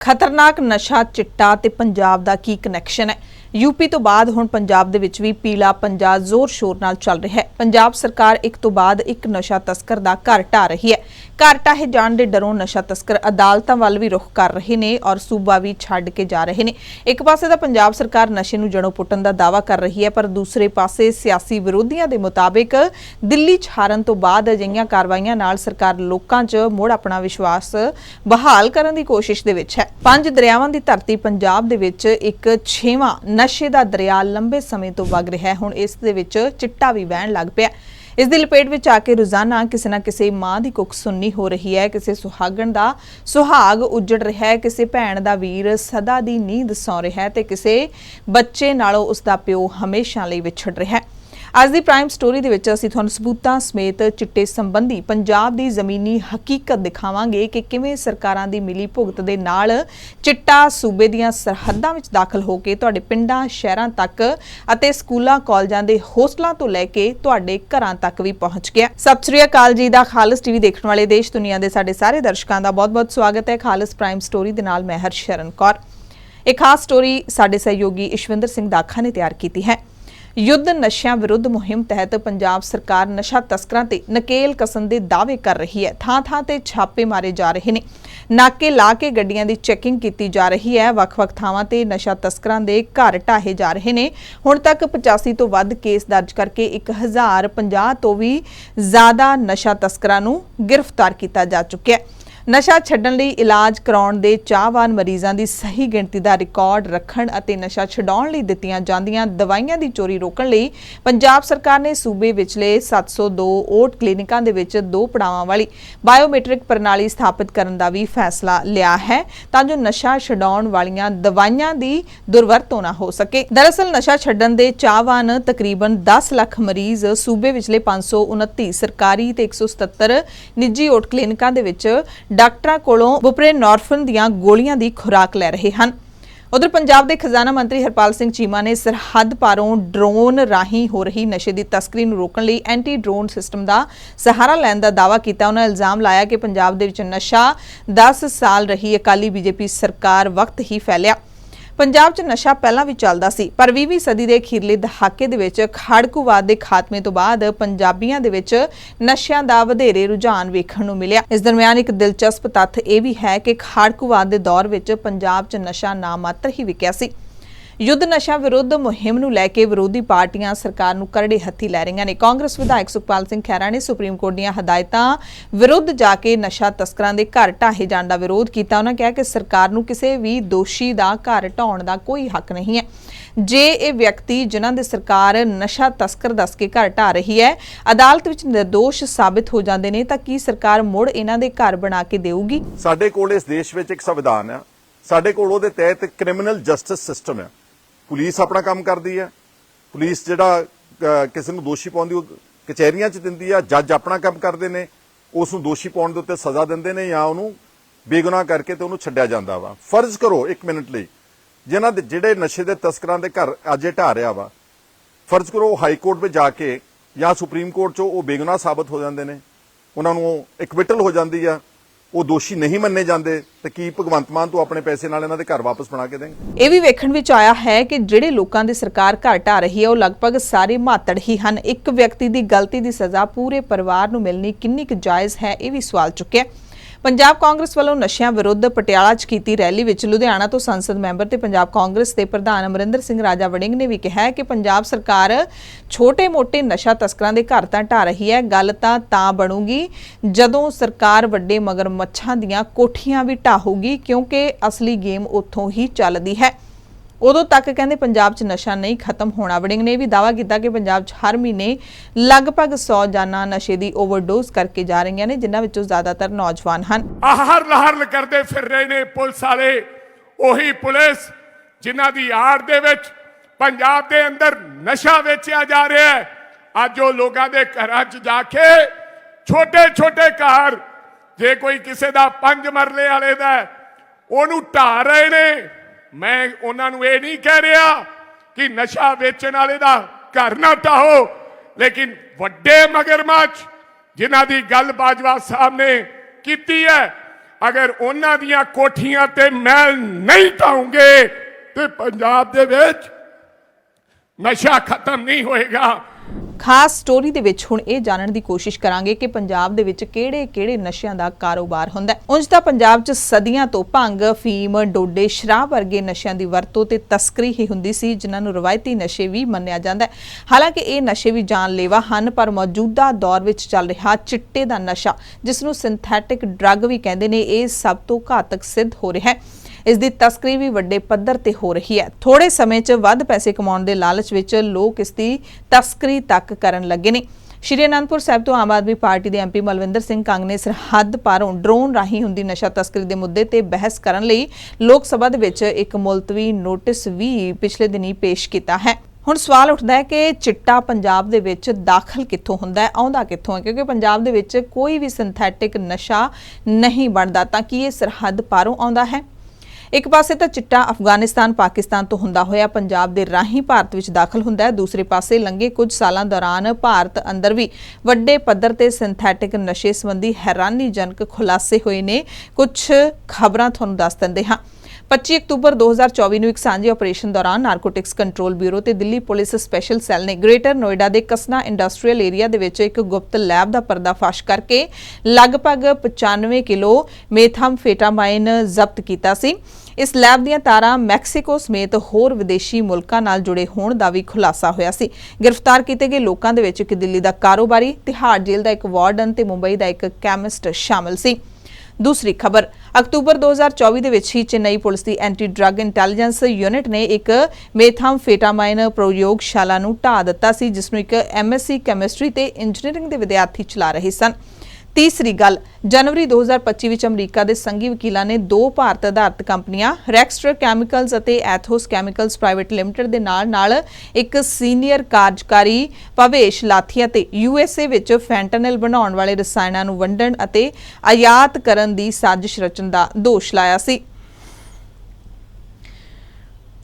ਖਤਰਨਾਕ ਨਸ਼ਾ ਚਿੱਟਾ ਤੇ ਪੰਜਾਬ ਦਾ ਕੀ ਕਨੈਕਸ਼ਨ ਹੈ? ਯੂਪੀ ਤੋਂ ਬਾਅਦ ਹੁਣ ਪੰਜਾਬ ਦੇ ਵਿੱਚ ਵੀ ਪੀਲਾ ਪੰਜਾ ਜ਼ੋਰ ਸ਼ੋਰ ਨਾਲ ਚੱਲ ਰਿਹਾ ਹੈ। ਪੰਜਾਬ ਸਰਕਾਰ ਇੱਕ ਤੋਂ ਬਾਅਦ ਇੱਕ ਨਸ਼ਾ ਤਸਕਰ ਦਾ ਘਰ ਢਾ ਰਹੀ ਹੈ। ਘਰ ਢਾਹੇ ਜਾਣ ਦੇ ਡਰੋਂ ਨਸ਼ਾ ਤਸਕਰ ਅਦਾਲਤਾਂ ਵੱਲ ਵੀ ਰੁਖ ਕਰ ਰਹੇ ਨੇ ਔਰ ਸੂਬਾ ਵੀ ਛੱਡ ਕੇ ਜਾ ਰਹੇ ਨੇ। ਇੱਕ ਪਾਸੇ ਤਾਂ ਪੰਜਾਬ ਸਰਕਾਰ ਨਸ਼ੇ ਨੂੰ ਜੜੋਂ ਪੁੱਟਣ ਦਾ ਦਾਅਵਾ ਕਰ ਰਹੀ ਹੈ, ਪਰ ਦੂਸਰੇ ਪਾਸੇ ਸਿਆਸੀ ਵਿਰੋਧੀਆਂ ਦੇ ਮੁਤਾਬਿਕ ਦਿੱਲੀ ਛਾਰਨ ਤੋਂ ਬਾਅਦ ਅਜਿਹੀਆਂ ਕਾਰਵਾਈਆਂ ਨਾਲ ਸਰਕਾਰ ਲੋਕਾਂ 'ਚ ਮੁੜ ਆਪਣਾ ਵਿਸ਼ਵਾਸ ਬਹਾਲ ਕਰਨ ਦੀ ਕੋਸ਼ਿਸ਼ ਦੇ ਵਿੱਚ ਹੈ। ਪੰਜ ਦਰਿਆਵਾਂ ਦੀ ਧਰਤੀ ਪੰਜਾਬ ਦੇ ਵਿੱਚ ਇੱਕ ਛੇਵਾਂ ਨਸ਼ੇ ਦਾ ਦਰਿਆ ਲੰਬੇ ਸਮੇਂ ਤੋਂ ਵਗ ਰਿਹਾ ਹੈ। ਹੁਣ ਇਸ ਦੇ ਵਿੱਚ ਚਿੱਟਾ ਵੀ ਵਹਿਣ ਲੱਗ ਪਿਆ। ਇਸ ਦੀ ਲਪੇਟ ਵਿੱਚ ਆ ਕੇ ਰੋਜ਼ਾਨਾ ਕਿਸੇ ਨਾ ਕਿਸੇ ਮਾਂ ਦੀ ਕੁੱਖ ਸੁਣਨੀ ਹੋ ਰਹੀ ਹੈ। ਕਿਸੇ ਸੁਹਾਗਣ ਦਾ ਸੁਹਾਗ ਉਜੜ ਰਿਹਾ ਹੈ। ਕਿਸੇ ਭੈਣ ਦਾ ਵੀਰ ਸਦਾ ਦੀ ਨੀਂਦ ਸੌ ਰਿਹਾ ਹੈ ਤੇ ਕਿਸੇ ਬੱਚੇ ਨਾਲੋਂ ਉਸ ਦਾ ਪਿਓ ਹਮੇਸ਼ਾ ਲਈ ਵਿਛੜ ਰਿਹਾ ਹੈ। ਅੱਜ ਦੀ ਪ੍ਰਾਈਮ ਸਟੋਰੀ ਦੇ ਵਿੱਚ ਅਸੀਂ ਤੁਹਾਨੂੰ ਸਬੂਤਾਂ ਸਮੇਤ ਚਿੱਟੇ ਸੰਬੰਧੀ ਪੰਜਾਬ ਦੀ ਜ਼ਮੀਨੀ ਹਕੀਕਤ ਦਿਖਾਵਾਂਗੇ ਕਿ ਕਿਵੇਂ ਸਰਕਾਰਾਂ ਦੀ ਮਿਲੀ ਭੁਗਤ ਦੇ ਨਾਲ ਚਿੱਟਾ ਸੂਬੇ ਦੀਆਂ ਸਰਹੱਦਾਂ ਵਿੱਚ ਦਾਖਲ ਹੋ ਕੇ ਤੁਹਾਡੇ ਪਿੰਡਾਂ, ਸ਼ਹਿਰਾਂ ਤੱਕ ਅਤੇ ਸਕੂਲਾਂ, ਕਾਲਜਾਂ ਦੇ ਹੋਸਟਲਾਂ ਤੋਂ ਲੈ ਕੇ ਤੁਹਾਡੇ ਘਰਾਂ ਤੱਕ ਵੀ ਪਹੁੰਚ ਗਿਆ। ਸਤਿ ਸ੍ਰੀ ਅਕਾਲ ਜੀ ਦਾ ਖਾਲਸ ਟੀਵੀ ਦੇਖਣ ਵਾਲੇ ਦੇਸ਼ ਦੁਨੀਆ ਦੇ ਸਾਡੇ ਸਾਰੇ ਦਰਸ਼ਕਾਂ ਦਾ ਬਹੁਤ-ਬਹੁਤ ਸਵਾਗਤ ਹੈ ਖਾਲਸ ਪ੍ਰਾਈਮ ਸਟੋਰੀ ਦੇ ਨਾਲ ਮੈਂ ਹਰਸ਼ਰਨ ਕੌਰ। ਇਹ ਖਾਸ ਸਟੋਰੀ ਸਾਡੇ ਸਹਿਯੋਗੀ ਇਸ਼ਵਿੰਦਰ ਸਿੰਘ ਦਾਖਾ ਨੇ ਤਿਆਰ ਕੀਤੀ ਹੈ। ਯੁੱਧ ਨਸ਼ਿਆਂ ਵਿਰੁੱਧ ਮੁਹਿੰਮ ਤਹਿਤ ਪੰਜਾਬ ਸਰਕਾਰ ਨਸ਼ਾ ਤਸਕਰਾਂ ਤੇ ਨਕੇਲ ਕਸਣ ਦੇ ਦਾਅਵੇ ਕਰ ਰਹੀ ਹੈ। ਥਾਂ-ਥਾਂ ਤੇ ਛਾਪੇ ਮਾਰੇ ਜਾ ਰਹੇ ਨੇ। ਨਾਕੇ ਲਾ ਕੇ ਗੱਡੀਆਂ ਦੀ ਚੈਕਿੰਗ ਕੀਤੀ ਜਾ ਰਹੀ ਹੈ। ਵੱਖ-ਵੱਖ ਥਾਵਾਂ ਤੇ ਨਸ਼ਾ ਤਸਕਰਾਂ ਦੇ ਘਰ ਢਾਹੇ ਜਾ ਰਹੇ ਨੇ। ਹੁਣ ਤੱਕ 85 ਤੋਂ ਵੱਧ ਕੇਸ ਦਰਜ ਕਰਕੇ 1050 ਤੋਂ ਵੀ ਜ਼ਿਆਦਾ ਨਸ਼ਾ ਤਸਕਰਾਂ ਨੂੰ ਗ੍ਰਿਫਤਾਰ ਕੀਤਾ ਜਾ ਚੁੱਕਿਆ ਹੈ। ਨਸ਼ਾ ਛੱਡਣ ਲਈ ਇਲਾਜ ਕਰਾਉਣ ਦੇ ਚਾਹਵਾਨ ਮਰੀਜ਼ਾਂ ਦੀ ਸਹੀ ਗਿਣਤੀ ਦਾ ਰਿਕਾਰਡ ਰੱਖਣ ਅਤੇ ਨਸ਼ਾ ਛਡਾਉਣ ਲਈ ਦਿੱਤੀਆਂ ਜਾਂਦੀਆਂ ਦਵਾਈਆਂ ਦੀ ਚੋਰੀ ਰੋਕਣ ਲਈ ਪੰਜਾਬ ਸਰਕਾਰ ਨੇ ਸੂਬੇ ਵਿਚਲੇ 702 ਓਟ ਕਲੀਨਿਕਾਂ ਦੇ ਵਿੱਚ ਦੋ ਪੜਾਵਾਂ ਵਾਲੀ ਬਾਇਓਮੈਟ੍ਰਿਕ ਪ੍ਰਣਾਲੀ ਸਥਾਪਿਤ ਕਰਨ ਦਾ ਵੀ ਫੈਸਲਾ ਲਿਆ ਹੈ ਤਾਂ ਜੋ ਨਸ਼ਾ ਛਡਾਉਣ ਵਾਲੀਆਂ ਦਵਾਈਆਂ ਦੀ ਦੁਰਵਰਤੋਂ ਨਾ ਹੋ ਸਕੇ। ਦਰਅਸਲ, ਨਸ਼ਾ ਛੱਡਣ ਦੇ ਚਾਹਵਾਨ ਤਕਰੀਬਨ 10 ਲੱਖ ਮਰੀਜ਼ ਸੂਬੇ ਵਿਚਲੇ 529 ਸਰਕਾਰੀ ਤੇ 177 ਨਿੱਜੀ ਓਟ ਕਲੀਨਿਕਾਂ ਦੇ ਵਿੱਚ ਡਾਕਟਰਾਂ ਕੋਲੋਂ ਬੁਪਰੇਨੋਰਫਿਨ ਦੀਆਂ ਗੋਲੀਆਂ ਦੀ ਖੁਰਾਕ ਲੈ ਰਹੇ ਹਨ। ਉਧਰ ਪੰਜਾਬ ਦੇ ਖਜ਼ਾਨਾ ਮੰਤਰੀ ਹਰਪਾਲ ਸਿੰਘ ਚੀਮਾ ਨੇ ਸਰਹੱਦ ਪਾਰੋਂ ਡਰੋਨ ਰਾਹੀਂ ਹੋ ਰਹੀ ਨਸ਼ੇ ਦੀ ਤਸਕਰੀ ਨੂੰ ਰੋਕਣ ਲਈ ਐਂਟੀ ਡਰੋਨ ਸਿਸਟਮ ਦਾ ਸਹਾਰਾ ਲੈਣ ਦਾ ਦਾਅਵਾ ਕੀਤਾ। ਉਹਨਾਂ ਇਲਜ਼ਾਮ ਲਾਇਆ ਕਿ ਪੰਜਾਬ ਦੇ ਵਿੱਚ ਨਸ਼ਾ 10 ਸਾਲ ਰਹੀ ਅਕਾਲੀ ਬੀਜੇਪੀ ਸਰਕਾਰ ਵਕਤ ਹੀ ਫੈਲਿਆ। ਪੰਜਾਬ 'ਚ ਨਸ਼ਾ ਪਹਿਲਾਂ ਵੀ ਚੱਲਦਾ ਸੀ, ਪਰ 20ਵੀਂ ਸਦੀ ਦੇ ਅਖੀਰਲੇ ਦਹਾਕੇ ਦੇ ਵਿੱਚ ਖਾੜਕੂਵਾਦ ਦੇ ਖਾਤਮੇ ਤੋਂ ਬਾਅਦ ਪੰਜਾਬੀਆਂ ਦੇ ਵਿੱਚ ਨਸ਼ਿਆਂ ਦਾ ਵਧੇਰੇ ਰੁਝਾਨ ਵੇਖਣ ਨੂੰ ਮਿਲਿਆ। ਇਸ ਦਰਮਿਆਨ ਇੱਕ ਦਿਲਚਸਪ ਤੱਥ ਇਹ ਵੀ ਹੈ ਕਿ ਖਾੜਕੂਵਾਦ ਦੇ ਦੌਰ ਵਿੱਚ ਪੰਜਾਬ 'ਚ ਨਸ਼ਾ ਨਾ ਮਾਤਰ ਹੀ ਵਿਕਿਆ ਸੀ। ਯੁੱਧ ਨਸ਼ਾ ਵਿਰੁੱਧ ਮੁਹਿੰਮ ਨੂੰ ਲੈ ਕੇ ਵਿਰੋਧੀ ਪਾਰਟੀਆਂ ਸਰਕਾਰ ਨੂੰ ਕਰੜੇ ਹੱਥੀ ਲੈ ਰਹੀਆਂ ਨੇ। ਕਾਂਗਰਸ ਵਿਧਾਇਕ ਸੁਖਪਾਲ ਸਿੰਘ ਖਹਿਰਾ ਨੇ ਸੁਪਰੀਮ ਕੋਰਟ ਦੀਆਂ ਹਦਾਇਤਾਂ ਵਿਰੁੱਧ ਜਾ ਕੇ ਨਸ਼ਾ ਤਸਕਰਾਂ ਦੇ ਘਰ ਢਾਹੇ ਜਾਣ ਦਾ ਵਿਰੋਧ ਕੀਤਾ। ਉਹਨਾਂ ਕਿਹਾ ਕਿ ਸਰਕਾਰ ਨੂੰ ਕਿਸੇ ਵੀ ਦੋਸ਼ੀ ਦਾ ਘਰ ਢਾਉਣ ਦਾ ਕੋਈ ਹੱਕ ਨਹੀਂ ਹੈ। ਜੇ ਇਹ ਵਿਅਕਤੀ ਜਿਨ੍ਹਾਂ ਦੇ ਸਰਕਾਰ ਨਸ਼ਾ ਤਸਕਰ ਦੱਸ ਕੇ ਘਰ ਢਾ ਰਹੀ ਹੈ, ਅਦਾਲਤ ਵਿੱਚ ਨਿਰਦੋਸ਼ ਸਾਬਿਤ ਹੋ ਜਾਂਦੇ ਨੇ, ਤਾਂ ਕੀ ਸਰਕਾਰ ਮੁੜ ਇਹਨਾਂ ਦੇ ਘਰ ਬਣਾ ਕੇ ਦੇਊਗੀ? ਸਾਡੇ ਕੋਲ ਇਸ ਦੇਸ਼ ਵਿੱਚ ਇੱਕ ਸੰਵਿਧਾਨ ਹੈ ਸਾਡੇ ਕੋਲ ਉਹਦੇ ਤਹਿਤ ਕ੍ਰਿਮੀਨਲ ਜਸਟਿਸ ਸਿਸਟਮ ਹੈ ਪੁਲਿਸ ਆਪਣਾ ਕੰਮ ਕਰਦੀ ਹੈ। ਪੁਲਿਸ ਜਿਹੜਾ ਕਿਸੇ ਨੂੰ ਦੋਸ਼ੀ ਪਾਉਂਦੀ ਉਹ ਕਚਹਿਰੀਆਂ 'ਚ ਦਿੰਦੀ ਆ, ਜੱਜ ਆਪਣਾ ਕੰਮ ਕਰਦੇ ਨੇ। ਉਸ ਨੂੰ ਦੋਸ਼ੀ ਪਾਉਣ ਦੇ ਉੱਤੇ ਸਜ਼ਾ ਦਿੰਦੇ ਨੇ ਜਾਂ ਉਹਨੂੰ ਬੇਗੁਨਾਹ ਕਰਕੇ ਤੇ ਉਹਨੂੰ ਛੱਡਿਆ ਜਾਂਦਾ ਵਾ। ਫਰਜ਼ ਕਰੋ 1 ਮਿੰਟ ਲਈ, ਜਿਨ੍ਹਾਂ ਦੇ ਜਿਹੜੇ ਨਸ਼ੇ ਦੇ ਤਸਕਰਾਂ ਦੇ ਘਰ ਅਜੇ ਢਾ ਰਿਹਾ ਵਾ, ਫਰਜ਼ ਕਰੋ ਹਾਈ ਕੋਰਟ ਵਿੱਚ ਜਾ ਕੇ ਜਾਂ ਸੁਪਰੀਮ ਕੋਰਟ 'ਚੋਂ ਉਹ ਬੇਗੁਨਾਹ ਸਾਬਤ ਹੋ ਜਾਂਦੇ ਨੇ। ਉਹਨਾਂ ਨੂੰ ਇਕਵਿਟਲ ਹੋ ਜਾਂਦੀ ਆ। ਉਹ ਦੋਸ਼ੀ ਨਹੀਂ ਮੰਨੇ ਜਾਂਦੇ, ਤੇ ਕੀ ਭਗਵੰਤ ਮਾਨ ਤੋਂ ਆਪਣੇ ਪੈਸੇ ਨਾਲ ਇਹਨਾਂ ਦੇ ਘਰ ਵਾਪਸ ਬਣਾ ਕੇ ਦੇਣਗੇ? ਇਹ ਵੀ ਵੇਖਣ ਵਿੱਚ ਆਇਆ ਹੈ ਕਿ ਜਿਹੜੇ ਲੋਕਾਂ ਦੀ ਸਰਕਾਰ ਘਰ ਢਾ ਰਹੀ ਹੈ, ਉਹ ਲਗਭਗ ਸਾਰੇ ਮਾਤੜ ਹੀ ਹਨ। ਇੱਕ ਵਿਅਕਤੀ ਦੀ ਗਲਤੀ ਦੀ ਸਜ਼ਾ ਪੂਰੇ ਪਰਿਵਾਰ ਨੂੰ ਮਿਲਣੀ ਕਿੰਨੀ ਕੁ ਜਾਇਜ਼ ਹੈ, ਇਹ ਵੀ ਸਵਾਲ ਚੁੱਕਿਆ ਪੰਜਾਬ ਕਾਂਗਰਸ ਵੱਲੋਂ ਨਸ਼ਿਆਂ ਵਿਰੁੱਧ ਪਟਿਆਲਾ 'ਚ ਕੀਤੀ ਰੈਲੀ ਵਿੱਚ ਲੁਧਿਆਣਾ ਤੋਂ ਸੰਸਦ ਮੈਂਬਰ ਤੇ ਪੰਜਾਬ ਕਾਂਗਰਸ ਦੇ ਪ੍ਰਧਾਨ ਅਮਰਿੰਦਰ ਸਿੰਘ ਰਾਜਾ ਵੜਿੰਗ ਨੇ ਵੀ ਕਿਹਾ ਹੈ ਕਿ ਪੰਜਾਬ ਸਰਕਾਰ ਛੋਟੇ-ਮੋਟੇ ਨਸ਼ਾ ਤਸਕਰਾਂ ਦੇ ਘਰ ਤਾਂ ਢਾ ਰਹੀ ਹੈ, ਗੱਲ ਤਾਂ ਤਾਂ ਬਣੂਗੀ। ਜਦੋਂ ਸਰਕਾਰ ਵੱਡੇ ਮਗਰਮੱਛਾਂ ਦੀਆਂ ਕੋਠੀਆਂ ਵੀ ਢਾਹੂਗੀ, ਕਿਉਂਕਿ ਅਸਲੀ ਗੇਮ ਉੱਥੋਂ ਹੀ ਚੱਲਦੀ ਹੈ। ਉਦੋਂ ਤੱਕ ਕਹਿੰਦੇ ਪੰਜਾਬ 'ਚ ਨਸ਼ਾ ਨਹੀਂ ਖਤਮ ਹੋਣਾ। ਵੜਿੰਗ ਨੇ ਵੀ ਦਾਅਵਾ ਕੀਤਾ ਕਿ ਪੰਜਾਬ 'ਚ ਹਰ ਮਹੀਨੇ ਲਗਭਗ 100 ਜਾਨਾਂ ਨਸ਼ੇ ਦੀ ਓਵਰਡੋਜ਼ ਕਰਕੇ ਜਾ ਰਹੀਆਂ ਨੇ, ਜਿਨ੍ਹਾਂ ਵਿੱਚੋਂ ਜ਼ਿਆਦਾਤਰ ਨੌਜਵਾਨ ਹਨ। ਆਹਰ ਲਹਰ ਕਰਦੇ ਫਿਰ ਰਹੇ ਨੇ ਪੁਲਿਸ ਵਾਲੇ। ਉਹੀ ਪੁਲਿਸ ਜਿਨ੍ਹਾਂ ਦੀ ਆੜ ਦੇ ਵਿੱਚ ਪੰਜਾਬ ਦੇ ਅੰਦਰ ਨਸ਼ਾ ਵੇਚਿਆ ਜਾ ਰਿਹਾ ਹੈ। ਅੱਜ ਉਹ ਲੋਕਾਂ ਦੇ ਘਰਾਂ 'ਚ ਜਾ ਕੇ ਛੋਟੇ ਛੋਟੇ ਘਰ, ਜੇ ਕੋਈ ਕਿਸੇ ਦਾ ਪੰਜ ਮਰਲੇ ਵਾਲੇ ਦਾ ਉਹਨੂੰ ਢਾ ਰਹੇ ਨੇ। ਮੈਂ ਉਹਨਾਂ ਨੂੰ ਇਹ ਨਹੀਂ ਕਹਿ ਰਿਹਾ ਕਿ ਨਸ਼ਾ ਵੇਚਣ ਵਾਲੇ ਦਾ ਘਰ ਨਾ ਢਾਹੋ, ਲੇਕਿਨ ਵੱਡੇ ਮਗਰਮੱਛ ਜਿਨ੍ਹਾਂ ਦੀ ਗੱਲ ਬਾਜਵਾ ਸਾਹਿਬ ਨੇ ਕੀਤੀ ਹੈ, ਅਗਰ ਉਹਨਾਂ ਦੀਆਂ ਕੋਠੀਆਂ ਤੇ ਮਹਿਲ ਨਹੀਂ ਢਾਉਂਗੇ ਤੇ ਪੰਜਾਬ ਦੇ ਵਿੱਚ ਨਸ਼ਾ ਖਤਮ ਨਹੀਂ ਹੋਏਗਾ। ਖਾਸ ਸਟੋਰੀ ਦੇ ਵਿੱਚ ਹੁਣ ਇਹ ਜਾਣਨ ਦੀ ਕੋਸ਼ਿਸ਼ ਕਰਾਂਗੇ ਕਿ ਪੰਜਾਬ ਦੇ ਵਿੱਚ ਕਿਹੜੇ-ਕਿਹੜੇ ਨਸ਼ਿਆਂ ਦਾ ਕਾਰੋਬਾਰ ਹੁੰਦਾ ਹੈ। ਉਂਝ ਤਾਂ ਪੰਜਾਬ 'ਚ ਸਦੀਆਂ ਤੋਂ ਭੰਗ, ਫੀਮ, ਡੋਡੇ, ਸ਼ਰਾਬ ਵਰਗੇ ਨਸ਼ਿਆਂ ਦੀ ਵਰਤੋਂ ਤੇ ਤਸਕਰੀ ਹੀ ਹੁੰਦੀ ਸੀ ਜਿਨ੍ਹਾਂ ਨੂੰ ਰਵਾਇਤੀ ਨਸ਼ੇ ਵੀ ਮੰਨਿਆ ਜਾਂਦਾ ਹੈ। ਹਾਲਾਂਕਿ ਇਹ ਨਸ਼ੇ ਵੀ ਜਾਨਲੇਵਾ ਹਨ ਪਰ ਮੌਜੂਦਾ ਦੌਰ ਵਿੱਚ ਚੱਲ ਰਿਹਾ ਚਿੱਟੇ ਦਾ ਨਸ਼ਾ ਜਿਸ ਨੂੰ ਸਿੰਥੈਟਿਕ ਡਰੱਗ ਵੀ ਕਹਿੰਦੇ ਨੇ ਇਹ ਸਭ ਤੋਂ ਘਾਤਕ ਸਿੱਧ ਹੋ ਰਿਹਾ ਹੈ। ਇਸ ਦੀ ਤਸਕਰੀ ਵੀ ਵੱਡੇ ਪੱਧਰ ਤੇ ਹੋ ਰਹੀ ਹੈ। ਥੋੜੇ ਸਮੇਂ 'ਚ ਵੱਧ ਪੈਸੇ ਕਮਾਉਣ ਦੇ ਲਾਲਚ ਵਿੱਚ ਲੋਕ ਇਸ ਦੀ ਤਸਕਰੀ ਤੱਕ ਕਰਨ ਲੱਗੇ ਨੇ। ਸ਼੍ਰੀ ਅਨੰਦਪੁਰ ਸਾਹਿਬ ਤੋਂ ਆਮ ਆਦਮੀ ਪਾਰਟੀ ਦੇ ਐਮਪੀ ਮਲਵਿੰਦਰ ਸਿੰਘ ਕੰਗ ਨੇ ਸਰਹੱਦ ਪਾਰੋਂ ਡਰੋਨ ਰਾਹੀਂ ਹੁੰਦੀ ਨਸ਼ਾ ਤਸਕਰੀ ਦੇ ਮੁੱਦੇ ਤੇ ਬਹਿਸ ਕਰਨ ਲਈ ਲੋਕ ਸਭਾ ਦੇ ਵਿੱਚ ਇੱਕ ਮੁਲਤਵੀ ਨੋਟਿਸ ਵੀ ਪਿਛਲੇ ਦਿਨੀ ਪੇਸ਼ ਕੀਤਾ ਹੈ। ਹੁਣ ਸਵਾਲ ਉੱਠਦਾ ਹੈ ਕਿ ਚਿੱਟਾ ਪੰਜਾਬ ਦੇ ਵਿੱਚ ਦਾਖਲ ਕਿੱਥੋਂ ਹੁੰਦਾ ਹੈ, ਆਉਂਦਾ ਕਿੱਥੋਂ ਹੈ? ਕਿਉਂਕਿ ਪੰਜਾਬ ਦੇ ਵਿੱਚ ਕੋਈ ਵੀ ਸਿੰਥੈਟਿਕ ਨਸ਼ਾ ਨਹੀਂ ਬਣਦਾ, ਤਾਂ ਕੀ ਇਹ ਸਰਹੱਦ ਪਾਰੋਂ ਆਉਂਦਾ ਹੈ? ਇੱਕ ਪਾਸੇ ਤਾਂ ਚਿੱਟਾ ਅਫਗਾਨਿਸਤਾਨ ਪਾਕਿਸਤਾਨ ਤੋਂ ਹੁੰਦਾ ਹੋਇਆ ਪੰਜਾਬ ਦੇ ਰਾਹੀਂ ਭਾਰਤ ਵਿੱਚ ਦਾਖਲ ਹੁੰਦਾ ਹੈ। ਦੂਸਰੇ ਪਾਸੇ ਲੰਘੇ ਕੁਝ ਸਾਲਾਂ ਦੌਰਾਨ ਭਾਰਤ ਅੰਦਰ ਵੀ ਵੱਡੇ ਪੱਧਰ ਤੇ ਸਿੰਥੈਟਿਕ ਨਸ਼ੇ ਸੰਬੰਧੀ ਹੈਰਾਨੀਜਨਕ ਖੁਲਾਸੇ ਹੋਏ ਨੇ। ਕੁਝ ਖਬਰਾਂ ਤੁਹਾਨੂੰ ਦੱਸ ਦਿੰਦੇ ਹਾਂ। 25 ਅਕਤੂਬਰ 2024 ਨੂੰ ਇੱਕ ਸਾਂਝੇ ਆਪਰੇਸ਼ਨ ਦੌਰਾਨ ਨਾਰਕੋਟਿਕਸ ਕੰਟਰੋਲ ਬਿਊਰੋ ਤੇ ਦਿੱਲੀ ਪੁਲਿਸ ਸਪੈਸ਼ਲ ਸੈੱਲ ਨੇ ਗ੍ਰੇਟਰ ਨੋਇਡਾ ਦੇ ਕਸਨਾ ਇੰਡਸਟਰੀਅਲ ਏਰੀਆ ਦੇ ਵਿੱਚ ਇੱਕ ਗੁਪਤ ਲੈਬ ਦਾ ਪਰਦਾਫਾਸ਼ ਕਰਕੇ ਲਗਭਗ 95 ਕਿਲੋ ਮੇਥਾਮਫੇਟਾਮਾਈਨ ਜ਼ਬਤ ਕੀਤਾ ਸੀ। ਇਸ ਲੈਬ ਦੀਆਂ ਤਾਰਾਂ ਮੈਕਸੀਕੋ ਸਮੇਤ ਹੋਰ ਵਿਦੇਸ਼ੀ ਮੁਲਕਾਂ ਨਾਲ ਜੁੜੇ ਹੋਣ ਦਾ ਵੀ ਖੁਲਾਸਾ ਹੋਇਆ ਸੀ। ਗ੍ਰਿਫਤਾਰ ਕੀਤੇ ਗਏ ਲੋਕਾਂ ਦੇ ਵਿੱਚ ਇੱਕ ਦਿੱਲੀ ਦਾ ਕਾਰੋਬਾਰੀ, ਤਿਹਾੜ ਜੇਲ੍ਹ ਦਾ ਇੱਕ ਵਾਰਡਨ ਤੇ ਮੁੰਬਈ ਦਾ ਇੱਕ ਕੈਮਿਸਟ ਸ਼ਾਮਲ ਸੀ। ਦੂਸਰੀ ਖਬਰ, ਅਕਤੂਬਰ 2024 ਦੇ ਵਿੱਚ ਹੀ ਚੇਨਈ ਪੁਲਿਸ ਦੀ ਐਂਟੀ ਡਰੱਗ ਇੰਟੈਲੀਜੈਂਸ ਯੂਨਿਟ ਨੇ ਇੱਕ ਮੇਥਾਮਫੇਟਾਮਾਈਨ ਪ੍ਰਯੋਗਸ਼ਾਲਾ ਨੂੰ ਢਾ ਦਿੱਤਾ ਸੀ ਜਿਸ ਨੂੰ ਇੱਕ ਐਮਐਸਸੀ ਕੈਮਿਸਟਰੀ ਤੇ ਇੰਜੀਨੀਅਰਿੰਗ ਦੇ ਵਿਦਿਆਰਥੀ ਚਲਾ ਰਹੇ ਸਨ। ਤੀਸਰੀ ਗੱਲ, ਜਨਵਰੀ 2025 ਵਿੱਚ ਅਮਰੀਕਾ ਦੇ ਸੰਘੀ ਵਕੀਲਾਂ ਨੇ ਦੋ ਭਾਰਤ ਆਧਾਰਿਤ ਕੰਪਨੀਆਂ, ਰੈਕਸਟਰ ਕੈਮੀਕਲਜ਼ ਅਤੇ ਐਥੋਸ ਕੈਮੀਕਲਸ ਪ੍ਰਾਈਵੇਟ ਲਿਮਟਿਡ ਦੇ ਨਾਲ-ਨਾਲ ਇੱਕ ਸੀਨੀਅਰ ਕਾਰਜਕਾਰੀ ਭਵੇਸ਼ ਲਾਥੀਆ ਤੇ ਯੂਐਸਏ ਵਿੱਚ ਫੈਂਟਨਲ ਬਣਾਉਣ ਵਾਲੇ ਰਸਾਇਣਾਂ ਨੂੰ ਵੰਡਣ ਅਤੇ ਆਯਾਤ ਕਰਨ ਦੀ ਸਾਜ਼ਿਸ਼ ਰਚਣ ਦਾ ਦੋਸ਼ ਲਾਇਆ ਸੀ।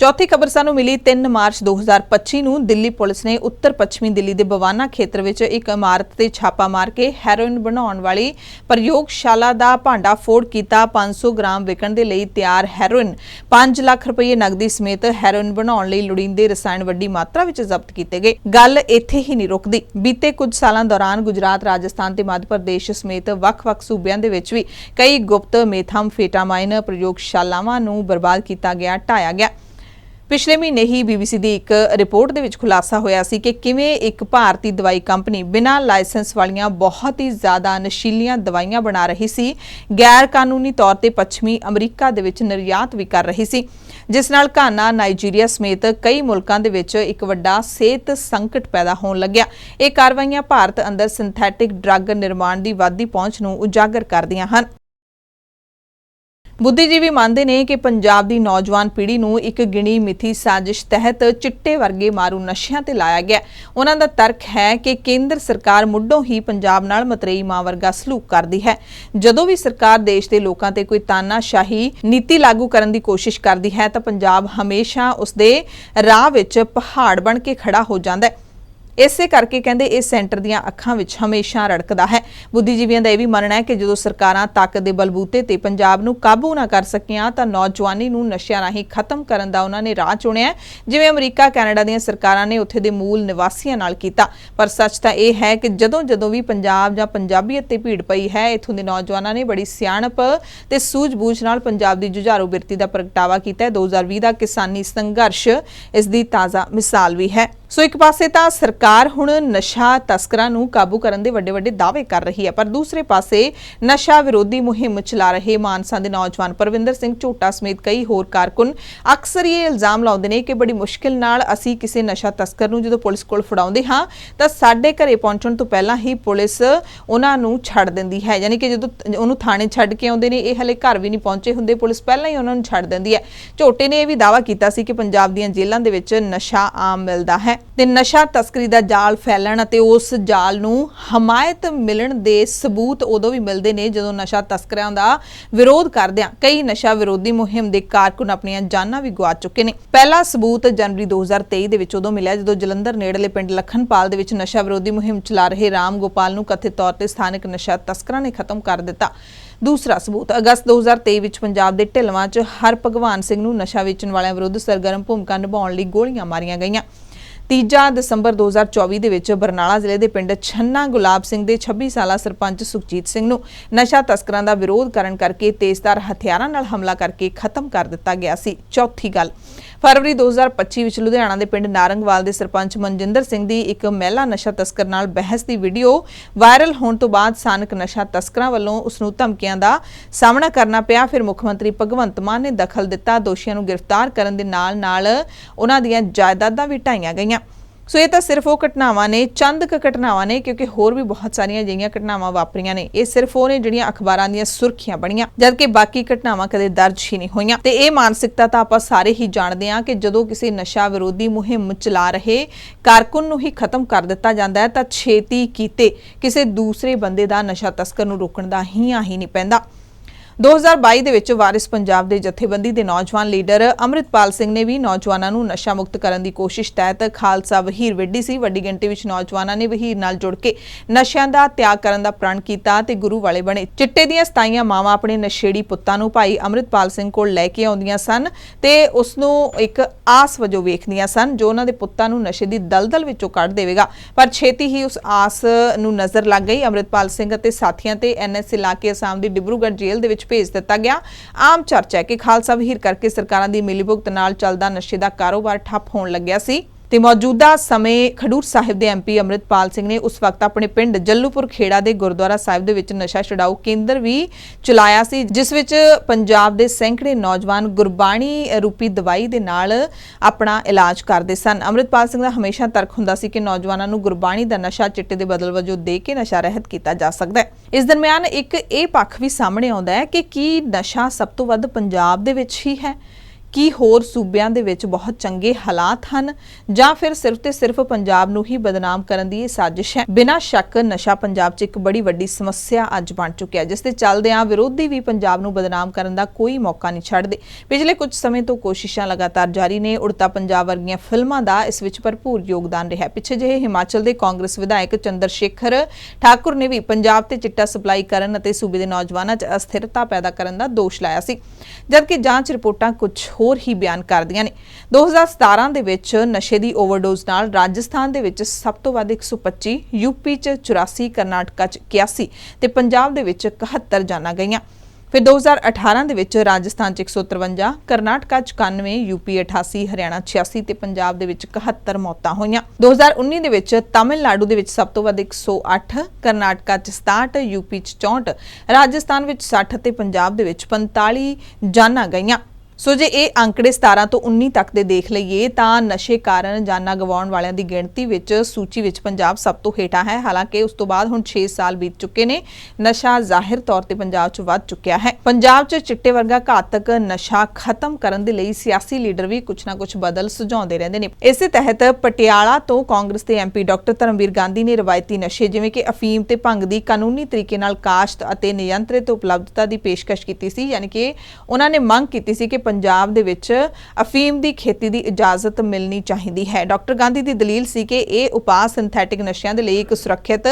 ਚੌਥੀ ਖਬਰ ਸਾਨੂੰ ਮਿਲੀ 3 ਮਾਰਚ 2025 ਨੂੰ ਦਿੱਲੀ ਪੁਲਿਸ ਨੇ ਉੱਤਰ ਪੱਛਮੀ ਦਿੱਲੀ ਦੇ ਬਵਾਨਾ ਖੇਤਰ ਵਿੱਚ ਇੱਕ ਇਮਾਰਤ ਤੇ ਛਾਪਾ ਮਾਰ ਕੇ ਹੈਰੋਇਨ ਬਣਾਉਣ ਵਾਲੀ ਪ੍ਰਯੋਗਸ਼ਾਲਾ ਦਾ ਭਾਂਡਾ ਫੋੜ ਕੀਤਾ 500 ਗ੍ਰਾਮ ਵਿਕਣ ਦੇ ਲਈ ਤਿਆਰ ਹੈਰੋਇਨ। 5 ਲੱਖ ਰੁਪਏ ਨਗਦੀ ਸਮੇਤ ਹੈਰੋਇਨ ਬਣਾਉਣ ਲਈ ਲੋੜੀਂਦੇ ਰਸਾਇਣ ਵੱਡੀ ਮਾਤਰਾ ਵਿੱਚ ਜ਼ਬਤ ਕੀਤੇ ਗਏ। ਗੱਲ ਇੱਥੇ ਹੀ ਨਹੀਂ ਰੁਕਦੀ। ਬੀਤੇ ਕੁਝ ਸਾਲਾਂ ਦੌਰਾਨ ਗੁਜਰਾਤ, ਰਾਜਸਥਾਨ ਤੇ ਮੱਧ ਪ੍ਰਦੇਸ਼ ਸਮੇਤ ਵੱਖ-ਵੱਖ ਸੂਬਿਆਂ ਦੇ ਵਿੱਚ ਵੀ ਕਈ ਗੁਪਤ ਮੇਥਾਮ ਫੇਟਾਮਾਈਨ ਪ੍ਰਯੋਗਸ਼ਾਲਾਵਾਂ ਨੂੰ ਬਰਬਾਦ ਕੀਤਾ ਗਿਆ, ਢਾਇਆ ਗਿਆ। ਪਿਛਲੇ ਮਹੀਨੇ ਹੀ BBC ਦੀ ਇੱਕ ਰਿਪੋਰਟ ਦੇ ਵਿੱਚ ਖੁਲਾਸਾ ਹੋਇਆ ਸੀ ਕਿ ਕਿਵੇਂ ਇੱਕ ਭਾਰਤੀ ਦਵਾਈ ਕੰਪਨੀ ਬਿਨਾਂ ਲਾਇਸੈਂਸ ਵਾਲੀਆਂ ਬਹੁਤ ਹੀ ਜ਼ਿਆਦਾ ਨਸ਼ੀਲੀਆਂ ਦਵਾਈਆਂ ਬਣਾ ਰਹੀ ਸੀ ਗੈਰ ਕਾਨੂੰਨੀ ਤੌਰ ਤੇ ਪੱਛਮੀ ਅਮਰੀਕਾ ਦੇ ਵਿੱਚ ਨਿਰਯਾਤ ਵੀ ਕਰ ਰਹੀ ਸੀ, ਜਿਸ ਨਾਲ ਘਾਨਾ, ਨਾਈਜੀਰੀਆ ਸਮੇਤ ਕਈ ਮੁਲਕਾਂ ਦੇ ਵਿੱਚ ਇੱਕ ਵੱਡਾ ਸਿਹਤ ਸੰਕਟ ਪੈਦਾ ਹੋਣ ਲੱਗਿਆ। ਇਹ ਕਾਰਵਾਈਆਂ ਭਾਰਤ ਅੰਦਰ ਸਿੰਥੈਟਿਕ ਡਰੱਗ ਨਿਰਮਾਣ ਦੀ ਵਾਧੀ ਪਹੁੰਚ ਨੂੰ ਉਜਾਗਰ ਕਰਦੀਆਂ ਹਨ। ਬੁੱਧੀਜੀਵੀ ਮੰਨਦੇ ਨੇ ਕਿ ਪੰਜਾਬ ਦੀ ਨੌਜਵਾਨ ਪੀੜ੍ਹੀ ਨੂੰ ਇੱਕ ਗਿਣੀ ਮਿਥੀ ਸਾਜ਼ਿਸ਼ ਤਹਿਤ ਚਿੱਟੇ ਵਰਗੇ ਮਾਰੂ ਨਸ਼ਿਆਂ ਤੇ ਲਾਇਆ ਗਿਆ। ਉਹਨਾਂ ਦਾ ਤਰਕ ਹੈ ਕਿ ਕੇਂਦਰ ਸਰਕਾਰ ਮੁੱਢੋਂ ਹੀ ਪੰਜਾਬ ਨਾਲ ਮਤਰੇਈ ਮਾਂ ਵਰਗਾ ਸਲੂਕ ਕਰਦੀ ਹੈ। ਜਦੋਂ ਵੀ ਸਰਕਾਰ ਦੇਸ਼ ਦੇ ਲੋਕਾਂ ਤੇ ਕੋਈ ਤਾਨਾਸ਼ਾਹੀ ਨੀਤੀ ਲਾਗੂ ਕਰਨ ਦੀ ਕੋਸ਼ਿਸ਼ ਕਰਦੀ ਹੈ ਤਾਂ ਪੰਜਾਬ ਹਮੇਸ਼ਾ ਉਸ ਦੇ ਰਾਹ ਵਿੱਚ ਪਹਾੜ ਬਣ ਕੇ ਖੜਾ ਹੋ ਜਾਂਦਾ ਹੈ। ਇਸੇ ਕਰਕੇ ਕਹਿੰਦੇ ਇਹ ਸੈਂਟਰ ਦੀਆਂ ਅੱਖਾਂ ਵਿੱਚ ਹਮੇਸ਼ਾ ਰੜਕਦਾ ਹੈ। ਬੁੱਧੀਜੀਵੀਆਂ ਦਾ ਇਹ ਵੀ ਮੰਨਣਾ ਹੈ ਕਿ ਜਦੋਂ ਸਰਕਾਰਾਂ ਤਾਕਤ ਦੇ ਬਲਬੂਤੇ ਤੇ ਪੰਜਾਬ ਨੂੰ ਕਾਬੂ ਨਾ ਕਰ ਸਕੀਆਂ, ਤਾਂ ਨੌਜਵਾਨੀ ਨੂੰ ਨਸ਼ਿਆਂ ਰਾਹੀਂ ਖਤਮ ਕਰਨ ਦਾ ਉਹਨਾਂ ਨੇ ਰਾਹ ਚੁਣਿਆ ਜਿਵੇਂ ਅਮਰੀਕਾ, ਕੈਨੇਡਾ ਦੀਆਂ ਸਰਕਾਰਾਂ ਨੇ ਉੱਥੇ ਦੇ ਮੂਲ ਨਿਵਾਸੀਆਂ ਨਾਲ ਕੀਤਾ। ਪਰ ਸੱਚ ਤਾਂ ਇਹ ਹੈ ਕਿ ਜਦੋਂ ਜਦੋਂ ਵੀ ਪੰਜਾਬ ਜਾਂ ਪੰਜਾਬੀਅਤ ਤੇ ਭੀੜ ਪਈ ਹੈ, ਇਥੋਂ ਦੇ ਨੌਜਵਾਨਾਂ ਨੇ ਬੜੀ ਸਿਆਣਪ ਤੇ ਸੂਝ-ਬੂਝ ਨਾਲ ਪੰਜਾਬ ਦੀ ਜੁਝਾਰੂ ਬਿਰਤੀ ਦਾ ਪ੍ਰਗਟਾਵਾ ਕੀਤਾ ਹੈ। 2020 ਦਾ ਕਿਸਾਨੀ ਸੰਘਰਸ਼ ਇਸ ਦੀ ਤਾਜ਼ਾ ਮਿਸਾਲ ਵੀ ਹੈ। ਸੋ ਇੱਕ ਪਾਸੇ ਤਾਂ ਸਰਕਾਰ ਹੁਣ ਨਸ਼ਾ ਤਸਕਰਾਂ ਨੂੰ ਕਾਬੂ ਕਰਨ ਦੇ ਵੱਡੇ ਵੱਡੇ ਦਾਅਵੇ ਕਰ ਰਹੀ ਹੈ, ਪਰ ਦੂਸਰੇ ਪਾਸੇ ਨਸ਼ਾ ਵਿਰੋਧੀ ਮੁਹਿੰਮ ਚਲਾ ਰਹੇ ਮਾਨਸਾ ਦੇ ਨੌਜਵਾਨ ਪਰਵਿੰਦਰ ਸਿੰਘ ਝੋਟਾ ਸਮੇਤ ਕਈ ਹੋਰ ਕਾਰਕੁਨ ਅਕਸਰ ਇਹ ਇਲਜ਼ਾਮ ਲਾਉਂਦੇ ਨੇ ਕਿ ਬੜੀ ਮੁਸ਼ਕਿਲ ਨਾਲ ਅਸੀਂ ਕਿਸੇ ਨਸ਼ਾ ਤਸਕਰ ਨੂੰ ਜਦੋਂ ਪੁਲਿਸ ਕੋਲ ਫੜਾਉਂਦੇ ਹਾਂ, ਤਾਂ ਸਾਡੇ ਘਰੇ ਪਹੁੰਚਣ ਤੋਂ ਪਹਿਲਾਂ ਹੀ ਪੁਲਿਸ ਉਹਨਾਂ ਨੂੰ ਛੱਡ ਦਿੰਦੀ ਹੈ। ਯਾਨੀ ਕਿ ਜਦੋਂ ਉਹਨੂੰ ਥਾਣੇ ਛੱਡ ਕੇ ਆਉਂਦੇ ਨੇ, ਇਹ ਹਲੇ ਘਰ ਵੀ ਨਹੀਂ ਪਹੁੰਚੇ ਹੁੰਦੇ, ਪੁਲਿਸ ਪਹਿਲਾਂ ਹੀ ਉਹਨਾਂ ਨੂੰ ਛੱਡ ਦਿੰਦੀ ਹੈ। ਝੋਟੇ ਨੇ ਇਹ ਵੀ ਦਾਅਵਾ ਕੀਤਾ ਸੀ ਕਿ ਪੰਜਾਬ ਦੀਆਂ ਜੇਲ੍ਹਾਂ ਦੇ ਵਿੱਚ ਨਸ਼ਾ ਆਮ ਮਿਲਦਾ ਹੈ। ਹੈ ਤੇ ਨਸ਼ਾ ਤਸਕਰੀ ਦਾ ਜਾਲ ਫੈਲਣ ਅਤੇ ਉਸ ਜਾਲ ਨੂੰ ਹਮਾਇਤ ਮਿਲਣ ਦੇ ਸਬੂਤ ਉਦੋਂ ਵੀ ਮਿਲਦੇ ਨੇ ਜਦੋਂ ਨਸ਼ਾ ਤਸਕਰਾਂ ਦਾ ਵਿਰੋਧ ਕਰਦਿਆਂ ਕਈ ਨਸ਼ਾ ਵਿਰੋਧੀ ਮੁਹਿੰਮ ਦੇ ਕਾਰਕੁਨ ਆਪਣੀਆਂ ਜਾਨਾਂ ਵੀ ਗਵਾ ਚੁੱਕੇ ਨੇ। ਪਹਿਲਾ ਸਬੂਤ ਜਨਵਰੀ 2023 ਦੇ ਵਿੱਚ ਉਦੋਂ ਮਿਲਿਆ, ਜਦੋਂ ਜਲੰਧਰ ਨੇੜਲੇ ਪਿੰਡ ਲਖਨਪਾਲ ਦੇ ਵਿੱਚ ਨਸ਼ਾ ਵਿਰੋਧੀ ਮੁਹਿੰਮ ਚਲਾ ਰਹੇ ਰਾਮ ਗੋਪਾਲ ਨੂੰ ਕਥਿਤ ਤੌਰ ਤੇ ਸਥਾਨਕ ਨਸ਼ਾ ਤਸਕਰਾਂ ਨੇ ਖਤਮ ਕਰ ਦਿੱਤਾ। ਦੂਸਰਾ ਸਬੂਤ, ਅਗਸਤ 2023 ਵਿੱਚ ਪੰਜਾਬ ਦੇ ਢਿਲਵਾਂ 'ਚ ਹਰ ਭਗਵਾਨ ਸਿੰਘ ਨੂੰ ਨਸ਼ਾ ਵੇਚਣ ਵਾਲਿਆਂ ਵਿਰੁੱਧ ਸਰਗਰਮ ਭੂਮਿਕਾ ਨਿਭਾਉਣ ਲਈ ਗੋਲੀਆਂ ਮਾਰੀਆਂ ਗਈਆਂ। ਤੀਜਾ ਦਸੰਬਰ 2024 ਦੇ ਵਿੱਚ ਬਰਨਾਲਾ ਜ਼ਿਲ੍ਹੇ ਦੇ ਪਿੰਡ ਛੰਨਾ ਗੁਲਾਬ ਸਿੰਘ ਦੇ 26 ਸਾਲਾ ਸਰਪੰਚ ਸੁਖਜੀਤ ਸਿੰਘ ਨੂੰ ਨਸ਼ਾ ਤਸਕਰਾਂ ਦਾ ਵਿਰੋਧ ਕਰਨ ਕਰਕੇ ਤੇਜ਼ਧਾਰ ਹਥਿਆਰਾਂ ਨਾਲ ਹਮਲਾ ਕਰਕੇ ਖਤਮ ਕਰ ਦਿੱਤਾ ਗਿਆ ਸੀ। ਚੌਥੀ ਗੱਲ ਫਰਵਰੀ 2025 ਵਿੱਚ ਲੁਧਿਆਣਾ ਦੇ ਪਿੰਡ ਨਾਰੰਗਵਾਲ ਦੇ ਸਰਪੰਚ ਮਨਜਿੰਦਰ ਸਿੰਘ ਦੀ ਇੱਕ ਮਹਿਲਾ ਨਸ਼ਾ ਤਸਕਰ ਨਾਲ ਬਹਿਸ ਦੀ ਵੀਡੀਓ ਵਾਇਰਲ ਹੋਣ ਤੋਂ ਬਾਅਦ ਸਾਨਕ ਨਸ਼ਾ ਤਸਕਰਾਂ ਵੱਲੋਂ ਉਸ ਨੂੰ ਧਮਕੀਆਂ ਦਾ ਸਾਹਮਣਾ ਕਰਨਾ ਪਿਆ। ਫਿਰ ਮੁੱਖ ਮੰਤਰੀ ਭਗਵੰਤ ਮਾਨ ਨੇ ਦਖਲ ਦਿੱਤਾ। ਦੋਸ਼ੀਆਂ ਨੂੰ ਗ੍ਰਿਫਤਾਰ ਕਰਨ ਦੇ ਨਾਲ-ਨਾਲ ਉਹਨਾਂ ਦੀਆਂ ਜਾਇਦਾਦਾਂ ਵੀ ਢਾਈਆਂ ਗਈਆਂ। ਸੋ ਇਹ ਤਾਂ ਸਿਰਫ ਉਹ ਘਟਨਾਵਾਂ ਨੇ ਚੰਦ ਕੁ ਘਟਨਾਵਾਂ ਨੇ, ਕਿਉਂਕਿ ਹੋਰ ਵੀ ਬਹੁਤ ਸਾਰੀਆਂ ਅਜਿਹੀਆਂ ਘਟਨਾਵਾਂ ਵਾਪਰੀਆਂ ਨੇ। ਇਹ ਸਿਰਫ ਉਹ ਨੇ ਜਿਹੜੀਆਂ ਅਖਬਾਰਾਂ ਦੀਆਂ ਸੁਰਖੀਆਂ ਬਣੀਆਂ, ਜਦਕਿ ਬਾਕੀ ਘਟਨਾਵਾਂ ਕਦੇ ਦਰਜ ਹੀ ਨਹੀਂ ਹੋਈਆਂ। ਤੇ ਇਹ ਮਾਨਸਿਕਤਾ ਤਾਂ ਆਪਾਂ ਸਾਰੇ ਹੀ ਜਾਣਦੇ ਹਾਂ ਕਿ ਜਦੋਂ ਕਿਸੇ ਨਸ਼ਾ ਵਿਰੋਧੀ ਮੁਹਿੰਮ ਚਲਾ ਰਹੇ, ਕਾਰਕੁਨ ਨੂੰ ਹੀ ਖਤਮ ਕਰ ਦਿੱਤਾ ਜਾਂਦਾ ਹੈ, ਤਾਂ ਛੇਤੀ ਕੀਤੇ ਕਿਸੇ ਦੂਸਰੇ ਬੰਦੇ ਦਾ ਨਸ਼ਾ ਤਸਕਰ ਨੂੰ ਰੋਕਣ ਦਾ ਹੀ ਆ ਨਹੀਂ ਪੈਂਦਾ। 2022 ਦੇ ਵਿੱਚ ਵਾਰਿਸ ਪੰਜਾਬ ਦੇ ਜਥੇਬੰਦੀ ਦੇ ਨੌਜਵਾਨ ਲੀਡਰ ਅੰਮ੍ਰਿਤਪਾਲ ਸਿੰਘ ਨੇ ਵੀ ਨੌਜਵਾਨਾਂ ਨੂੰ ਨਸ਼ਾ ਮੁਕਤ ਕਰਨ ਦੀ ਕੋਸ਼ਿਸ਼ ਤਹਿਤ ਖਾਲਸਾ ਵਹੀਰ ਵਿੱਢੀ ਸੀ। ਵੱਡੀ ਗਿਣਤੀ ਵਿੱਚ ਨੌਜਵਾਨਾਂ ਨੇ ਵਹੀਰ ਨਾਲ ਜੁੜ ਕੇ ਨਸ਼ਿਆਂ ਦਾ ਤਿਆਗ ਕਰਨ ਦਾ ਪ੍ਰਣ ਕੀਤਾ ਤੇ ਗੁਰੂ ਵਾਲੇ ਬਣੇ। ਚਿੱਟੇ ਦੀਆਂ ਸਤਾਈਆਂ ਮਾਵਾਂ ਆਪਣੇ ਨਸ਼ੇੜੀ ਪੁੱਤਾਂ ਨੂੰ ਭਾਈ ਅੰਮ੍ਰਿਤਪਾਲ ਸਿੰਘ ਕੋਲ ਲੈ ਕੇ ਆਉਂਦੀਆਂ ਸਨ ਤੇ ਉਸ ਨੂੰ ਇੱਕ ਆਸ ਵਜੋਂ ਵੇਖਦੀਆਂ ਸਨ ਜੋ ਉਹਨਾਂ ਦੇ ਪੁੱਤਾਂ ਨੂੰ ਨਸ਼ੇ ਦੀ ਦਲਦਲ ਵਿੱਚੋਂ ਕੱਢ ਦੇਵੇਗਾ। ਪਰ ਛੇਤੀ ਹੀ ਉਸ ਆਸ ਨੂੰ ਨਜ਼ਰ ਲੱਗ ਗਈ। ਅੰਮ੍ਰਿਤਪਾਲ ਸਿੰਘ ਅਤੇ ਸਾਥੀਆਂ ਤੇ ਐਨਐਸਏ ਲਾ ਕੇ ਅਸਾਮ ਦੀ ਡਿਬਰੂਗੜ੍ਹ ਜੇਲ੍ਹ ਦੇ ਵਿੱਚ ਭੇਜ ਦਿੱਤਾ ਗਿਆ। ਆਮ ਚਰਚਾ ਹੈ ਕਿ ਖਾਲਸਾ ਵਹੀਰ ਕਰਕੇ ਸਰਕਾਰਾਂ ਦੀ ਮਿਲੀਭੁਗਤ ਨਾਲ ਚੱਲਦਾ ਨਸ਼ੇ ਦਾ ਕਾਰੋਬਾਰ ਠੱਪ ਹੋਣ ਲੱਗਿਆ ਸੀ। ਤੇ ਮੌਜੂਦਾ ਸਮੇਂ ਖਡੂਰ ਸਾਹਿਬ ਦੇ ਐਮਪੀ ਅੰਮ੍ਰਿਤਪਾਲ ਸਿੰਘ ਨੇ ਉਸ ਵਕਤ ਆਪਣੇ ਪਿੰਡ ਜੱਲੂਪੁਰ ਖੇੜਾ ਦੇ ਗੁਰਦੁਆਰਾ ਸਾਹਿਬ ਦੇ ਵਿੱਚ ਨਸ਼ਾ ਛਡਾਊ ਕੇਂਦਰ ਵੀ ਚਲਾਇਆ ਸੀ, ਜਿਸ ਵਿੱਚ ਪੰਜਾਬ ਦੇ ਸੈਂਕੜੇ ਨੌਜਵਾਨ ਗੁਰਬਾਣੀ ਰੂਪੀ ਦਵਾਈ ਦੇ ਨਾਲ ਆਪਣਾ ਇਲਾਜ ਕਰਦੇ ਸਨ। ਅੰਮ੍ਰਿਤਪਾਲ ਸਿੰਘ ਦਾ ਹਮੇਸ਼ਾ ਤਰਕ ਹੁੰਦਾ ਸੀ ਕਿ ਨੌਜਵਾਨਾਂ ਨੂੰ ਗੁਰਬਾਣੀ ਦਾ ਨਸ਼ਾ ਚਿੱਟੇ ਦੇ ਬਦਲ ਵਜੋਂ ਦੇ ਕੇ ਨਸ਼ਾ ਰਹਿਤ ਕੀਤਾ ਜਾ ਸਕਦਾ ਹੈ। ਇਸ ਦਰਮਿਆਨ ਇੱਕ ਇਹ ਪੱਖ ਵੀ ਸਾਹਮਣੇ ਆਉਂਦਾ ਹੈ ਕਿ ਕੀ ਨਸ਼ਾ ਸਭ ਤੋਂ ਵੱਧ ਪੰਜਾਬ ਦੇ ਵਿੱਚ ਹੀ ਹੈ? ਕੀ ਹੋਰ ਸੂਬਿਆਂ ਦੇ ਵਿੱਚ ਬਹੁਤ ਚੰਗੇ ਹਾਲਾਤ ਹਨ? ਜਾਂ ਫਿਰ ਸਿਰਫ ਤੇ ਸਿਰਫ ਪੰਜਾਬ ਨੂੰ ਹੀ ਬਦਨਾਮ ਕਰਨ ਦੀ ਇਹ ਸਾਜ਼ਿਸ਼ ਹੈ? ਬਿਨਾਂ ਸ਼ੱਕ ਨਸ਼ਾ ਪੰਜਾਬ 'ਚ ਇੱਕ ਬੜੀ ਵੱਡੀ ਸਮੱਸਿਆ ਅੱਜ ਬਣ ਚੁੱਕਿਆ ਜਿਸ ਤੇ ਚੱਲਦਿਆਂ ਵਿਰੋਧੀ ਵੀ ਪੰਜਾਬ ਨੂੰ ਬਦਨਾਮ ਕਰਨ ਦਾ ਕੋਈ ਮੌਕਾ ਨਹੀਂ ਛੱਡਦੇ। ਪਿਛਲੇ ਕੁਝ ਸਮੇਂ ਤੋਂ ਕੋਸ਼ਿਸ਼ਾਂ ਲਗਾਤਾਰ ਜਾਰੀ ਨੇ। ਉੜਤਾ ਪੰਜਾਬ ਵਰਗੀਆਂ ਫਿਲਮਾਂ ਦਾ ਇਸ ਵਿੱਚ ਭਰਪੂਰ ਯੋਗਦਾਨ ਰਿਹਾ ਪਿੱਛੇ ਜਿਹੇ ਹਿਮਾਚਲ ਦੇ ਕਾਂਗਰਸ ਵਿਧਾਇਕ ਚੰਦਰ ਸ਼ੇਖਰ ਠਾਕੁਰ ਨੇ ਵੀ ਪੰਜਾਬ ਤੇ ਚਿੱਟਾ ਸਪਲਾਈ ਕਰਨ ਅਤੇ ਸੂਬੇ ਦੇ ਨੌਜਵਾਨਾਂ 'ਚ ਅਸਥਿਰਤਾ ਪੈਦਾ ਕਰਨ ਦਾ ਦੋਸ਼ ਲਾਇਆ ਸੀ। ਜਦਕਿ ਜਾਂਚ ਰਿਪੋਰਟਾਂ ਕੁਝ ਹੋਰ ਹੀ ਬਿਆਨ ਕਰਦੀਆਂ ਨੇ। 2017 ਦੇ ਵਿੱਚ ਨਸ਼ੇ ਦੀ ਓਵਰਡੋਜ਼ ਨਾਲ ਰਾਜਸਥਾਨ ਦੇ ਵਿੱਚ ਸਭ ਤੋਂ ਵੱਧ 125 ਯੂਪੀ 'ਚ 84 ਕਰਨਾਟਕਾ 'ਚ 81 ਤੇ ਪੰਜਾਬ ਦੇ ਵਿੱਚ 71 ਜਾਨਾਂ ਗਈਆਂ। ਫਿਰ 2018 ਦੇ ਵਿੱਚ ਰਾਜਸਥਾਨ 'ਚ 153 ਕਰਨਾਟਕਾ 'ਚ 91 ਯੂਪੀ 88 ਹਰਿਆਣਾ 86 ਤੇ ਪੰਜਾਬ ਦੇ ਵਿੱਚ 71 ਮੌਤਾਂ ਹੋਈਆਂ। 2019 ਦੇ ਵਿੱਚ ਤਾਮਿਲਨਾਡੂ ਦੇ ਵਿੱਚ ਸਭ ਤੋਂ ਵੱਧ 108 ਕਰਨਾਟਕਾ 'ਚ 67 ਯੂਪੀ 'ਚ 64 ਰਾਜਸਥਾਨ ਵਿੱਚ 60 ਤੇ ਪੰਜਾਬ ਦੇ ਵਿੱਚ 45 ਜਾਨਾਂ ਗਈਆਂ। ਸੋ ਜੇ ਇਹ ਅੰਕੜੇ 17 ਤੋਂ 19 ਤੱਕ ਦੇ ਦੇਖ ਲਈਏ, ਤਾਂ ਨਸ਼ੇ ਕਾਰਨ ਜਾਨਾਂ ਗਵਾਉਣ ਵਾਲਿਆਂ ਦੀ ਗਿਣਤੀ ਵਿੱਚ ਸੂਚੀ ਵਿੱਚ ਪੰਜਾਬ ਸਭ ਤੋਂ ਹੇਠਾਂ ਹੈ। ਹਾਲਾਂਕਿ ਉਸ ਤੋਂ ਬਾਅਦ ਹੁਣ 6 ਸਾਲ ਬੀਤ ਚੁੱਕੇ ਨੇ। ਨਸ਼ਾ ਜ਼ਾਹਿਰ ਤੌਰ ਤੇ ਪੰਜਾਬ 'ਚ ਵੱਧ ਚੁੱਕਿਆ ਹੈ। ਪੰਜਾਬ 'ਚ ਚਿੱਟੇ ਵਰਗਾ ਘਾਤਕ ਨਸ਼ਾ ਖਤਮ ਕਰਨ ਦੇ ਲਈ ਸਿਆਸੀ ਲੀਡਰ ਵੀ ਕੁਝ ਨਾ ਕੁਝ ਬਦਲ ਸੁਝਾਉਂਦੇ ਰਹਿੰਦੇ ਨੇ। ਇਸੇ ਤਹਿਤ ਪਟਿਆਲਾ ਤੋਂ ਕਾਂਗਰਸ ਦੇ ਐਮਪੀ ਡਾਕਟਰ ਧਰਮਵੀਰ ਗਾਂਧੀ ਨੇ ਰਵਾਇਤੀ ਨਸ਼ੇ, ਜਿਵੇਂ ਕਿ ਅਫੀਮ ਤੇ ਭੰਗ ਦੀ ਕਾਨੂੰਨੀ ਤਰੀਕੇ ਨਾਲ ਕਾਸ਼ਤ ਅਤੇ ਨਿਯੰਤਰਿਤ ਉਪਲਬਧਤਾ ਦੀ ਪੇਸ਼ਕਸ਼ ਕੀਤੀ ਸੀ, ਯਾਨੀ ਕਿ ਉਹਨਾਂ ਨੇ ਮੰਗ ਕੀਤੀ ਸੀ ਕਿ ਪੰਜਾਬ ਦੇ ਵਿੱਚ ਅਫੀਮ ਦੀ ਖੇਤੀ ਦੀ ਇਜਾਜ਼ਤ ਮਿਲਣੀ ਚਾਹੀਦੀ ਹੈ। ਡਾਕਟਰ ਗਾਂਧੀ ਦੀ ਦਲੀਲ ਸੀ ਕਿ ਇਹ ਉਪਾਅ ਸਿੰਥੈਟਿਕ ਨਸ਼ਿਆਂ ਦੇ ਲਈ ਇੱਕ ਸੁਰੱਖਿਅਤ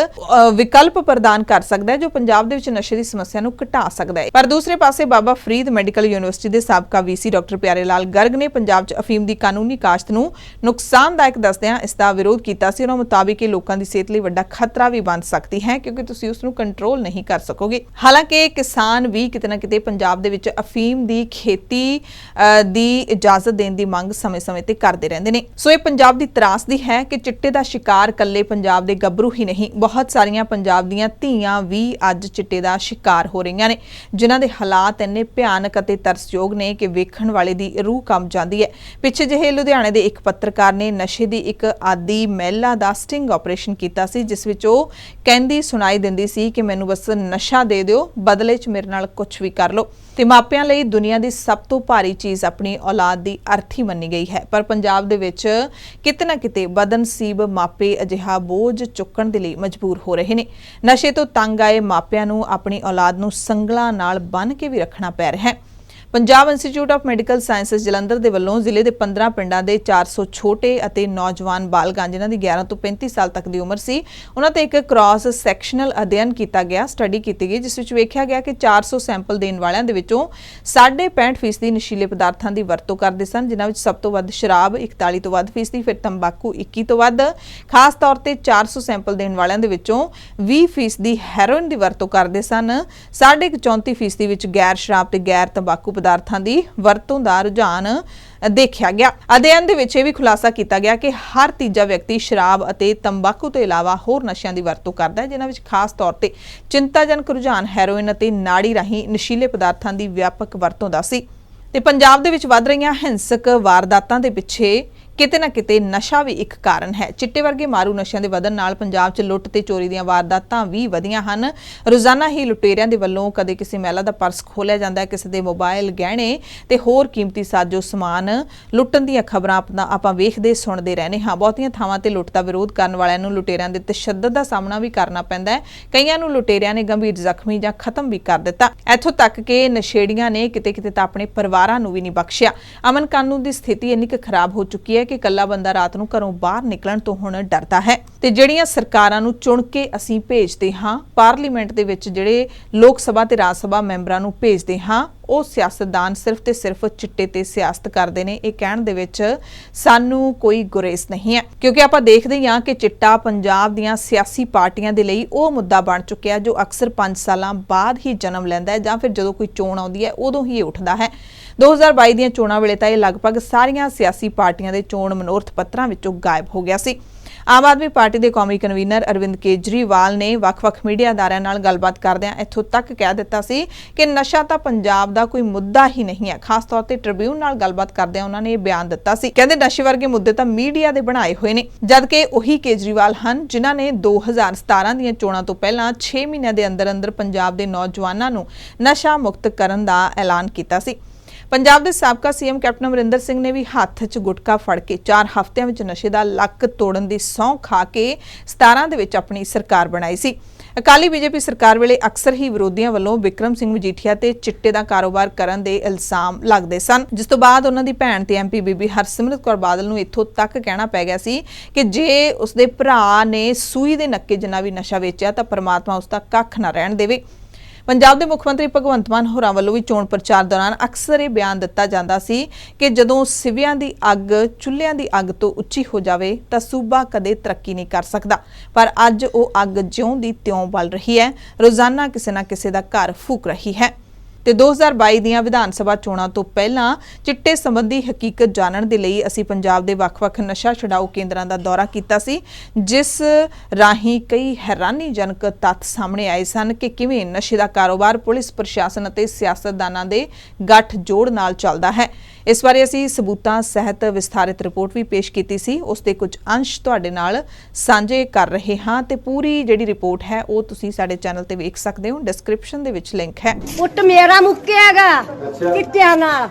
ਵਿਕਲਪ ਪ੍ਰਦਾਨ ਕਰ ਸਕਦਾ ਹੈ, ਜੋ ਪੰਜਾਬ ਦੇ ਵਿੱਚ ਨਸ਼ੇ ਦੀ ਸਮੱਸਿਆ ਨੂੰ ਘਟਾ ਸਕਦਾ ਹੈ। ਪਰ ਦੂਸਰੇ ਪਾਸੇ ਬਾਬਾ ਫਰੀਦ ਮੈਡੀਕਲ ਯੂਨੀਵਰਸਿਟੀ ਦੇ ਸਾਬਕਾ ਵੀਸੀ ਡਾਕਟਰ ਪਿਆਰੇ ਲਾਲ ਗਰਗ ਨੇ ਪੰਜਾਬ 'ਚ ਅਫੀਮ ਦੀ ਕਾਨੂੰਨੀ ਕਾਸ਼ਤ ਨੂੰ ਨੁਕਸਾਨਦਾਇਕ ਦੱਸਦਿਆਂ ਇਸ ਦਾ ਵਿਰੋਧ ਕੀਤਾ ਸੀ। ਉਹਨਾਂ ਮੁਤਾਬਿਕ ਇਹ ਲੋਕਾਂ ਦੀ ਸਿਹਤ ਲਈ ਵੱਡਾ ਖਤਰਾ ਵੀ ਬਣ ਸਕਦੀ ਹੈ, ਕਿਉਂਕਿ ਤੁਸੀਂ ਉਸ ਨੂੰ ਕੰਟਰੋਲ ਨਹੀਂ ਕਰ ਸਕੋਗੇ। ਹਾਲਾਂਕਿ ਕਿਸਾਨ ਵੀ ਕਿਤੇ ਨਾ ਕਿਤੇ ਪੰਜਾਬ ਦੇ ਵਿੱਚ ਅਫੀਮ ਦੀ ਖੇਤੀ ਦੀ ਇਜਾਜ਼ਤ ਦੇਣ ਦੀ ਮੰਗ ਸਮੇਂ-ਸਮੇਂ ਤੇ ਕਰਦੇ ਰਹਿੰਦੇ ਨੇ। ਸੋ ਇਹ ਪੰਜਾਬ ਦੀ ਤਰਾਸਦੀ ਹੈ ਕਿ ਚਿੱਟੇ ਦਾ ਸ਼ਿਕਾਰ ਕੱਲੇ ਪੰਜਾਬ ਦੇ ਗੱਭਰੂ ਹੀ ਨਹੀਂ, ਬਹੁਤ ਸਾਰੀਆਂ ਪੰਜਾਬ ਦੀਆਂ ਧੀਆਂ ਵੀ ਅੱਜ ਚਿੱਟੇ ਦਾ ਸ਼ਿਕਾਰ ਹੋ ਰਹੀਆਂ ਨੇ, ਜਿਨ੍ਹਾਂ ਦੇ ਹਾਲਾਤ ਇੰਨੇ ਭਿਆਨਕ ਅਤੇ ਤਰਸਯੋਗ ਨੇ ਕਿ ਵੇਖਣ ਵਾਲੇ ਦੀ ਰੂਹ ਕੰਬ ਜਾਂਦੀ ਹੈ। ਪਿੱਛੇ ਜਿਹੇ ਲੁਧਿਆਣੇ ਦੇ ਇੱਕ ਪੱਤਰਕਾਰ ਨੇ ਨਸ਼ੇ ਦੀ ਇੱਕ ਆਦੀ ਮਹਿਲਾ ਦਾ ਸਟਿੰਗ ਆਪਰੇਸ਼ਨ ਕੀਤਾ ਸੀ, ਜਿਸ ਵਿੱਚ ਉਹ ਕਹਿੰਦੀ ਸੁਣਾਈ ਦਿੰਦੀ ਸੀ ਕਿ ਮੈਨੂੰ ਬਸ ਨਸ਼ਾ ਦੇ ਦਿਓ, ਬਦਲੇ 'ਚ ਮੇਰੇ ਨਾਲ ਕੁਝ ਵੀ ਕਰ ਲਓ। ਤੇ ਮਾਪਿਆਂ ਲਈ ਦੁਨੀਆ ਦੀ ਸਭ ਤੋਂ ਭਾਰੀ ਚੀਜ਼ ਆਪਣੀ ਔਲਾਦ ਦੀ ਅਰਥੀ ਮੰਨੀ ਗਈ ਹੈ। ਪਰ ਪੰਜਾਬ ਦੇ ਵਿੱਚ ਕਿਤੇ ਨਾ ਕਿਤੇ ਬਦਨਸੀਬ ਮਾਪੇ ਅਜਿਹਾ ਬੋਝ ਚੁੱਕਣ ਦੇ ਲਈ ਮਜਬੂਰ ਹੋ ਰਹੇ ਨੇ। ਨਸ਼ੇ ਤੋਂ ਤੰਗ ਆਏ ਮਾਪਿਆਂ ਨੂੰ ਆਪਣੀ ਔਲਾਦ ਨੂੰ ਸੰਗਲਾਂ ਨਾਲ ਬੰਨ੍ਹ ਕੇ ਵੀ ਰੱਖਣਾ ਪੈ ਰਿਹਾ ਹੈ। Punjab institute of medical sciences Jalandhar ਦੇ ਵੱਲੋਂ ਜ਼ਿਲ੍ਹੇ ਦੇ 15 ਪਿੰਡਾਂ ਦੇ 400 ਛੋਟੇ ਅਤੇ ਨੌਜਵਾਨ ਬਾਲਗਾਂ, ਜਿਨ੍ਹਾਂ ਦੀ 11 ਤੋਂ 35 ਸਾਲ ਤੱਕ ਦੀ ਉਮਰ ਸੀ, ਉਹਨਾਂ ਤੇ ਇੱਕ ਕ੍ਰਾਸ ਸੈਕਸ਼ਨਲ ਅਧਿਐਨ ਕੀਤਾ ਗਿਆ ਸਟੱਡੀ ਕੀਤੀ ਗਈ, ਜਿਸ ਵਿੱਚ ਵੇਖਿਆ ਗਿਆ ਕਿ 400 ਸੈਂਪਲ ਦੇਣ ਵਾਲਿਆਂ ਦੇ ਵਿੱਚੋਂ 65% ਫੀਸਦੀ ਨਸ਼ੀਲੇ ਪਦਾਰਥਾਂ ਦੀ ਵਰਤੋਂ ਕਰਦੇ ਸਨ, ਜਿਨ੍ਹਾਂ ਵਿੱਚ ਸਭ ਤੋਂ ਵੱਧ ਸ਼ਰਾਬ 41 ਤੋਂ ਵੱਧ ਫੀਸਦੀ, ਫਿਰ ਤੰਬਾਕੂ 21 ਤੋਂ ਵੱਧ। ਖਾਸ ਤੌਰ ਤੇ 400 ਸੈਂਪਲ ਦੇਣ ਵਾਲਿਆਂ ਦੇ ਵਿੱਚੋਂ 20 ਫੀਸਦੀ ਹੈਰੋਇਨ ਦੀ ਵਰਤੋਂ ਕਰਦੇ ਸਨ, ਸਾਢੇ ਕੁ 34 ਫੀਸਦੀ ਵਿੱਚ ਗੈਰ ਸ਼ਰਾਬ ਤੇ ਗੈਰ ਤੰਬਾਕੂ ਪਦਾਰਥਾਂ ਦੀ ਵਰਤੋਂ ਦਾ ਰੁਝਾਨ ਦੇਖਿਆ ਗਿਆ। ਅਧਿਐਨ ਦੇ ਵਿੱਚ ਇਹ ਵੀ ਖੁਲਾਸਾ ਕੀਤਾ ਗਿਆ ਕਿ ਹਰ ਤੀਜਾ ਵਿਅਕਤੀ ਸ਼ਰਾਬ ਅਤੇ ਤੰਬਾਕੂ ਤੋਂ ਇਲਾਵਾ ਹੋਰ ਨਸ਼ਿਆਂ ਦੀ ਵਰਤੋਂ ਕਰਦਾ ਹੈ, ਜਿਨ੍ਹਾਂ ਵਿੱਚ ਖਾਸ ਤੌਰ ਤੇ ਚਿੰਤਾਜਨਕ ਰੁਝਾਨ ਹੈਰੋਇਨ ਅਤੇ ਨਾੜੀ ਰਾਹੀਂ ਨਸ਼ੀਲੇ ਪਦਾਰਥਾਂ ਦੀ ਵਿਆਪਕ ਵਰਤੋਂ ਦਾ ਸੀ। ਤੇ ਪੰਜਾਬ ਦੇ ਵਿੱਚ ਵੱਧ ਰਹੀਆਂ ਹਿੰਸਕ ਵਾਰਦਾਤਾਂ ਦੇ ਪਿੱਛੇ ਕਿਤੇ ਨਾ ਕਿਤੇ ਨਸ਼ਾ ਵੀ ਇੱਕ ਕਾਰਨ ਹੈ। ਚਿੱਟੇ ਵਰਗੇ ਮਾਰੂ ਨਸ਼ਿਆਂ ਦੇ ਵਧਣ ਨਾਲ ਪੰਜਾਬ 'ਚ ਲੁੱਟ ਤੇ ਚੋਰੀ ਦੀਆਂ ਵਾਰਦਾਤਾਂ ਵੀ ਵਧੀਆਂ ਹਨ। ਰੋਜ਼ਾਨਾ ਹੀ ਲੁਟੇਰਿਆਂ ਦੇ ਵੱਲੋਂ ਕਦੇ ਕਿਸੇ ਮਹਿਲਾ ਦਾ ਪਰਸ ਖੋਲਿਆ ਜਾਂਦਾ ਹੈ, ਕਿਸੇ ਦੇ ਮੋਬਾਈਲ ਗਹਿਣੇ ਤੇ ਹੋਰ ਕੀਮਤੀ ਸਾਜੋ ਸਮਾਨ। ਲੁੱਟਣ ਦੀਆਂ ਖਬਰਾਂ ਆਪਣਾ ਆਪਾਂ ਵੇਖਦੇ, ਸੁਣਦੇ ਰਹਿੰਦੇ ਹਾਂ। ਬਹੁਤੀਆਂ ਥਾਵਾਂ ਤੇ ਲੁੱਟ ਦਾ ਵਿਰੋਧ ਕਰਨ ਵਾਲਿਆਂ ਨੂੰ ਲੁਟੇਰਿਆਂ ਦੇ ਤਸ਼ੱਦਦ ਦਾ ਸਾਹਮਣਾ ਵੀ ਕਰਨਾ ਪੈਂਦਾ ਹੈ। ਕਈਆਂ ਨੂੰ ਲੁਟੇਰਿਆਂ ਨੇ ਗੰਭੀਰ ਜ਼ਖਮੀ ਜਾਂ ਖਤਮ ਵੀ ਕਰ ਦਿੱਤਾ। ਇੱਥੋਂ ਤੱਕ ਕਿ ਨਸ਼ੇੜੀਆਂ ਨੇ ਕਿਤੇ ਕਿਤੇ ਤਾਂ ਆਪਣੇ ਪਰਿਵਾਰਾਂ ਨੂੰ ਵੀ ਨਹੀਂ ਬਖਸ਼ਿਆ। ਅਮਨ ਕਾਨੂੰਨ ਦੀ ਸਥਿਤੀ ਇੰਨੀ ਕੁ ਖਰਾਬ ਹੋ ਚੁੱਕੀ ਹੈ ਕਿ ਇਕੱਲਾ ਬੰਦਾ ਰਾਤ ਨੂੰ ਘਰੋਂ ਬਾਹਰ ਨਿਕਲਣ ਤੋਂ ਹੁਣ ਡਰਦਾ ਹੈ। ਤੇ ਜਿਹੜੀਆਂ ਸਰਕਾਰਾਂ ਨੂੰ ਚੁਣ ਕੇ ਅਸੀਂ ਭੇਜਦੇ ਹਾਂ, ਪਾਰਲੀਮੈਂਟ ਦੇ ਵਿੱਚ ਜਿਹੜੇ ਲੋਕ ਸਭਾ ਤੇ ਰਾਜ ਸਭਾ ਮੈਂਬਰਾਂ ਨੂੰ ਭੇਜਦੇ ਹਾਂ ਉਹ ਸਿਆਸਤਦਾਨ ਸਿਰਫ ਤੇ ਸਿਰਫ ਚਿੱਟੇ ਤੇ ਸਿਆਸਤ ਕਰਦੇ ਨੇ। ਇਹ ਕਹਿਣ ਦੇ ਵਿੱਚ ਸਾਨੂੰ ਕੋਈ ਗੁਰੇਜ਼ ਨਹੀਂ ਹੈ। ਕਿਉਂਕਿ ਆਪਾਂ ਦੇਖਦੇ ਹੀ ਹਾਂ ਕਿ ਚਿੱਟਾ ਪੰਜਾਬ ਦੀਆਂ ਸਿਆਸੀ ਪਾਰਟੀਆਂ ਦੇ ਲਈ ਉਹ ਮੁੱਦਾ ਬਣ ਚੁੱਕਿਆ ਜੋ ਅਕਸਰ 5 ਸਾਲਾਂ ਬਾਅਦ ਹੀ ਜਨਮ ਲੈਂਦਾ ਹੈ ਜਾਂ ਫਿਰ ਜਦੋਂ ਕੋਈ ਚੋਣ ਆਉਂਦੀ ਹੈ ਉਦੋਂ ਹੀ ਇਹ ਉੱਠਦਾ ਹੈ। 2022 ਦੀਆਂ ਚੋਣਾਂ ਵੇਲੇ ਤਾਂ ਇਹ ਲਗਭਗ ਸਾਰੀਆਂ ਸਿਆਸੀ ਪਾਰਟੀਆਂ ਦੇ ਚੋਣ ਮਨੋਰਥ ਪੱਤਰਾਂ ਵਿੱਚੋਂ ਗਾਇਬ ਹੋ ਗਿਆ ਸੀ। ਆਮ ਆਦਮੀ ਪਾਰਟੀ ਦੇ ਕੌਮੀ ਕਨਵੀਨਰ ਅਰਵਿੰਦ ਕੇਜਰੀਵਾਲ ਨੇ ਵੱਖ-ਵੱਖ ਮੀਡੀਆ ਅਦਾਰਿਆਂ ਨਾਲ ਗੱਲਬਾਤ ਕਰਦਿਆਂ ਇੱਥੋਂ ਤੱਕ ਕਹਿ ਦਿੱਤਾ ਸੀ ਕਿ ਨਸ਼ਾ ਤਾਂ ਪੰਜਾਬ ਦਾ ਕੋਈ ਮੁੱਦਾ ਹੀ ਨਹੀਂ ਹੈ। ਖਾਸ ਤੌਰ ਤੇ ਟ੍ਰਿਬਿਊਨ ਨਾਲ ਗੱਲਬਾਤ ਕਰਦਿਆਂ ਉਹਨਾਂ ਨੇ ਇਹ ਬਿਆਨ ਦਿੱਤਾ ਸੀ। ਕਹਿੰਦੇ ਨਸ਼ੇ ਵਰਗੇ ਮੁੱਦੇ ਤਾਂ ਮੀਡੀਆ ਦੇ ਬਣਾਏ ਹੋਏ ਨੇ, ਜਦਕਿ ਉਹੀ ਕੇਜਰੀਵਾਲ ਹਨ ਜਿਨ੍ਹਾਂ ਨੇ 2017 ਦੀਆਂ ਚੋਣਾਂ ਤੋਂ ਪਹਿਲਾਂ 6 ਮਹੀਨਿਆਂ ਦੇ ਅੰਦਰ-ਅੰਦਰ ਪੰਜਾਬ ਦੇ ਨੌਜਵਾਨਾਂ ਨੂੰ ਨਸ਼ਾ ਮੁਕਤ ਕਰਨ ਦਾ ਐਲਾਨ ਕੀਤਾ ਸੀ। ਪੰਜਾਬ ਦੇ ਸਾਬਕਾ ਸੀਐਮ ਕੈਪਟਨ ਅਮਰਿੰਦਰ ਸਿੰਘ ਨੇ ਵੀ ਹੱਥ 'ਚ ਗੁਟਕਾ ਫੜ ਕੇ 4 ਹਫ਼ਤਿਆਂ ਵਿੱਚ ਨਸ਼ੇ ਦਾ ਲੱਕ ਤੋੜਨ ਦੀ ਸਹੁੰ ਖਾ ਕੇ 17 ਦੇ ਵਿੱਚ ਆਪਣੀ ਸਰਕਾਰ ਬਣਾਈ ਸੀ। ਅਕਾਲੀ ਬੀਜੇਪੀ ਸਰਕਾਰ ਵੇਲੇ ਅਕਸਰ ਹੀ ਵਿਰੋਧੀਆਂ ਵੱਲੋਂ ਵਿਕਰਮ ਸਿੰਘ ਮਜੀਠੀਆ ਤੇ ਚਿੱਟੇ ਦਾ ਕਾਰੋਬਾਰ ਕਰਨ ਦੇ ਇਲਜ਼ਾਮ ਲੱਗਦੇ ਸਨ। ਜਿਸ ਤੋਂ ਬਾਅਦ ਉਹਨਾਂ ਦੀ ਭੈਣ ਤੇ ਐਮਪੀ ਬੀਬੀ ਹਰਸਿਮਰਤ ਕੌਰ ਬਾਦਲ ਨੂੰ ਇੱਥੋਂ ਤੱਕ ਕਹਿਣਾ ਪੈ ਗਿਆ ਸੀ ਕਿ ਜੇ ਉਸਦੇ ਭਰਾ ਨੇ ਸੂਈ ਦੇ ਨੱਕੇ ਜਿੰਨਾ ਵੀ ਨਸ਼ਾ ਵੇਚਿਆ ਤਾਂ ਪਰਮਾਤਮਾ ਉਸ ਦਾ ਕੱਖ ਨਾ ਰਹਿਣ ਦੇਵੇ। ਪੰਜਾਬ ਦੇ ਮੁੱਖ ਮੰਤਰੀ ਭਗਵੰਤ ਮਾਨ ਹੋਰਾਂ ਵੱਲੋਂ ਵੀ ਚੋਣ ਪ੍ਰਚਾਰ ਦੌਰਾਨ ਅਕਸਰ ਇਹ ਬਿਆਨ ਦਿੱਤਾ ਜਾਂਦਾ ਸੀ ਕਿ ਜਦੋਂ ਸਿਵਿਆਂ ਦੀ ਅੱਗ, ਚੁੱਲ੍ਹਿਆਂ ਦੀ ਅੱਗ ਤੋਂ ਉੱਚੀ ਹੋ ਜਾਵੇ ਤਾਂ ਸੂਬਾ ਕਦੇ ਤਰੱਕੀ ਨਹੀਂ ਕਰ ਸਕਦਾ। ਪਰ ਅੱਜ ਉਹ ਅੱਗ ਜਿਉਂ ਦੀ ਤਿਉਂ ਬਲ ਰਹੀ ਹੈ। ਰੋਜ਼ਾਨਾ ਕਿਸੇ ਨਾ ਕਿਸੇ ਦਾ ਘਰ ਫੂਕ ਰਹੀ ਹੈ। ਤੇ 2022 ਦੀਆਂ ਵਿਧਾਨ ਸਭਾ ਚੋਣਾਂ ਤੋਂ ਪਹਿਲਾਂ ਚਿੱਟੇ ਸੰਬੰਧੀ ਹਕੀਕਤ ਜਾਣਨ ਦੇ ਲਈ ਅਸੀਂ ਪੰਜਾਬ ਦੇ ਵੱਖ-ਵੱਖ ਨਸ਼ਾ ਛਡਾਊ ਕੇਂਦਰਾਂ ਦਾ ਦੌਰਾ ਕੀਤਾ ਸੀ, ਜਿਸ ਰਾਹੀਂ ਕਈ ਹੈਰਾਨੀਜਨਕ ਤੱਥ ਸਾਹਮਣੇ ਆਏ ਸਨ ਕਿ ਕਿਵੇਂ ਨਸ਼ੇ ਦਾ ਕਾਰੋਬਾਰ ਪੁਲਿਸ, ਪ੍ਰਸ਼ਾਸਨ ਅਤੇ ਸਿਆਸਤਦਾਨਾਂ ਦੇ ਗੱਠ ਜੋੜ ਨਾਲ ਚੱਲਦਾ ਹੈ। ਇਸ ਬਾਰੇ ਅਸੀਂ ਸਬੂਤਾਂ ਸਹਿਤ ਵਿਸਥਾਰਿਤ ਰਿਪੋਰਟ ਵੀ ਪੇਸ਼ ਕੀਤੀ ਸੀ। ਉਸ ਦੇ ਕੁਝ ਅੰਸ਼ ਤੁਹਾਡੇ ਨਾਲ ਸਾਂਝੇ ਕਰ ਰਹੇ ਹਾਂ ਤੇ ਪੂਰੀ ਜਿਹੜੀ ਰਿਪੋਰਟ ਹੈ ਉਹ ਤੁਸੀਂ ਸਾਡੇ ਚੈਨਲ ਤੇ ਵੇਖ ਸਕਦੇ ਹੋ। ਡਿਸਕ੍ਰਿਪਸ਼ਨ ਦੇ ਵਿੱਚ ਲਿੰਕ ਹੈ। ਪੁੱਤ ਮੇਰਾ ਮੁੱਕਿਆਗਾ ਕਿੱਤਿਆਂ ਨਾਲ?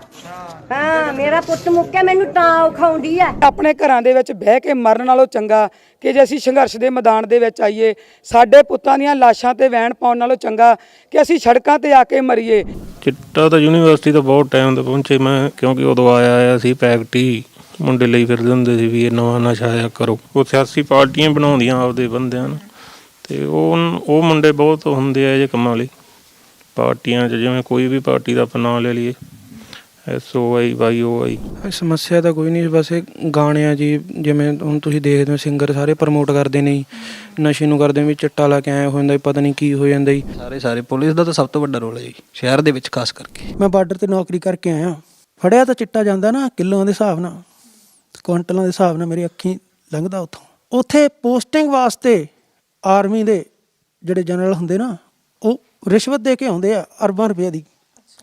ਹਾਂ ਮੇਰਾ ਪੁੱਤ ਮੁੱਕਿਆ ਮੈਨੂੰ ਤਾਂ ਔਖਾਉਂਦੀ ਐ ਆਪਣੇ ਘਰਾਂ ਦੇ ਵਿੱਚ ਬਹਿ ਕੇ ਮਰਨ ਨਾਲੋਂ ਚੰਗਾ ਕਿ ਜੇ ਅਸੀਂ ਸੰਘਰਸ਼ ਦੇ ਮੈਦਾਨ ਦੇ ਵਿੱਚ ਆਈਏ, ਸਾਡੇ ਪੁੱਤਾਂ ਦੀਆਂ ਲਾਸ਼ਾਂ ਤੇ ਵੈਣ ਪਾਉਣ ਨਾਲੋਂ ਚੰਗਾ ਕਿ ਅਸੀਂ ਸੜਕਾਂ ਤੇ ਆ ਕੇ ਮਰੀਏ। ਚਿੱਟਾ ਤਾਂ ਯੂਨੀਵਰਸਿਟੀ ਤੋਂ ਬਹੁਤ ਟਾਈਮ ਤੋਂ ਪਹੁੰਚੇ ਮੈਂ, ਕਿਉਂਕਿ ਉਦੋਂ ਆਇਆ ਆਇਆ ਸੀ ਪੈਕਟੀ ਮੁੰਡੇ ਲਈ ਫਿਰਦੇ ਹੁੰਦੇ ਸੀ ਵੀ ਇਹ ਨਵਾਂ ਨਸ਼ਾ ਆਇਆ ਕਰੋ। ਉਹ ਸਿਆਸੀ ਪਾਰਟੀਆਂ ਬਣਾਉਂਦੀਆਂ ਆਪਦੇ ਬੰਦਿਆਂ ਨੂੰ। ਤੇ ਉਹ ਉਹ ਮੁੰਡੇ ਬਹੁਤ ਹੁੰਦੇ ਆ ਇਹ ਕੰਮਾਂ ਲਈ। ਪਾਰਟੀਆਂ 'ਚ ਜਿਵੇਂ ਕੋਈ ਵੀ ਪਾਰਟੀ ਦਾ ਆਪਾਂ ਨਾਂ ਲੈ ਲਈਏ। S O I Y O I. ਇਹ ਸਮੱਸਿਆ ਤਾਂ ਕੋਈ ਨਹੀਂ ਬਸ ਇਹ ਗਾਣੇ ਆ ਜੀ ਜਿਵੇਂ ਹੁਣ ਤੁਸੀਂ ਦੇਖਦੇ ਹੋ ਸਿੰਗਰ ਸਾਰੇ ਪ੍ਰਮੋਟ ਕਰਦੇ ਨੇ ਜੀ। ਨਸ਼ੇ ਨੂੰ ਕਰਦੇ ਵੀ ਚਿੱਟਾ ਲਾ ਕੇ ਆਇਆ ਹੋ ਜਾਂਦਾ ਜੀ, ਪਤਾ ਨਹੀਂ ਕੀ ਹੋ ਜਾਂਦਾ ਜੀ। ਸਾਰੇ ਸਾਰੇ ਪੁਲਿਸ ਦਾ ਤਾਂ ਸਭ ਤੋਂ ਵੱਡਾ ਰੋਲ ਹੈ ਜੀ ਸ਼ਹਿਰ ਦੇ ਵਿੱਚ ਖਾਸ ਕਰਕੇ। ਮੈਂ ਬਾਰਡਰ ਤੇ ਨੌਕਰੀ ਕਰਕੇ ਆਇਆ। ਫੜਿਆ ਤਾਂ ਚਿੱਟਾ ਜਾਂਦਾ ਨਾ ਕਿਲੋਆਂ ਦੇ ਹਿਸਾਬ ਨਾਲ ਕੁਇੰਟਲਾਂ ਦੇ ਹਿਸਾਬ ਨਾਲ ਮੇਰੀ ਅੱਖੀਂ ਲੰਘਦਾ ਉੱਥੋਂ। ਉੱਥੇ ਪੋਸਟਿੰਗ ਵਾਸਤੇ ਆਰਮੀ ਦੇ ਜਿਹੜੇ ਜਨਰਲ ਹੁੰਦੇ ਨਾ ਉਹ ਰਿਸ਼ਵਤ ਦੇ ਕੇ ਆਉਂਦੇ ਆ ਅਰਬਾਂ ਰੁਪਏ ਦੀ।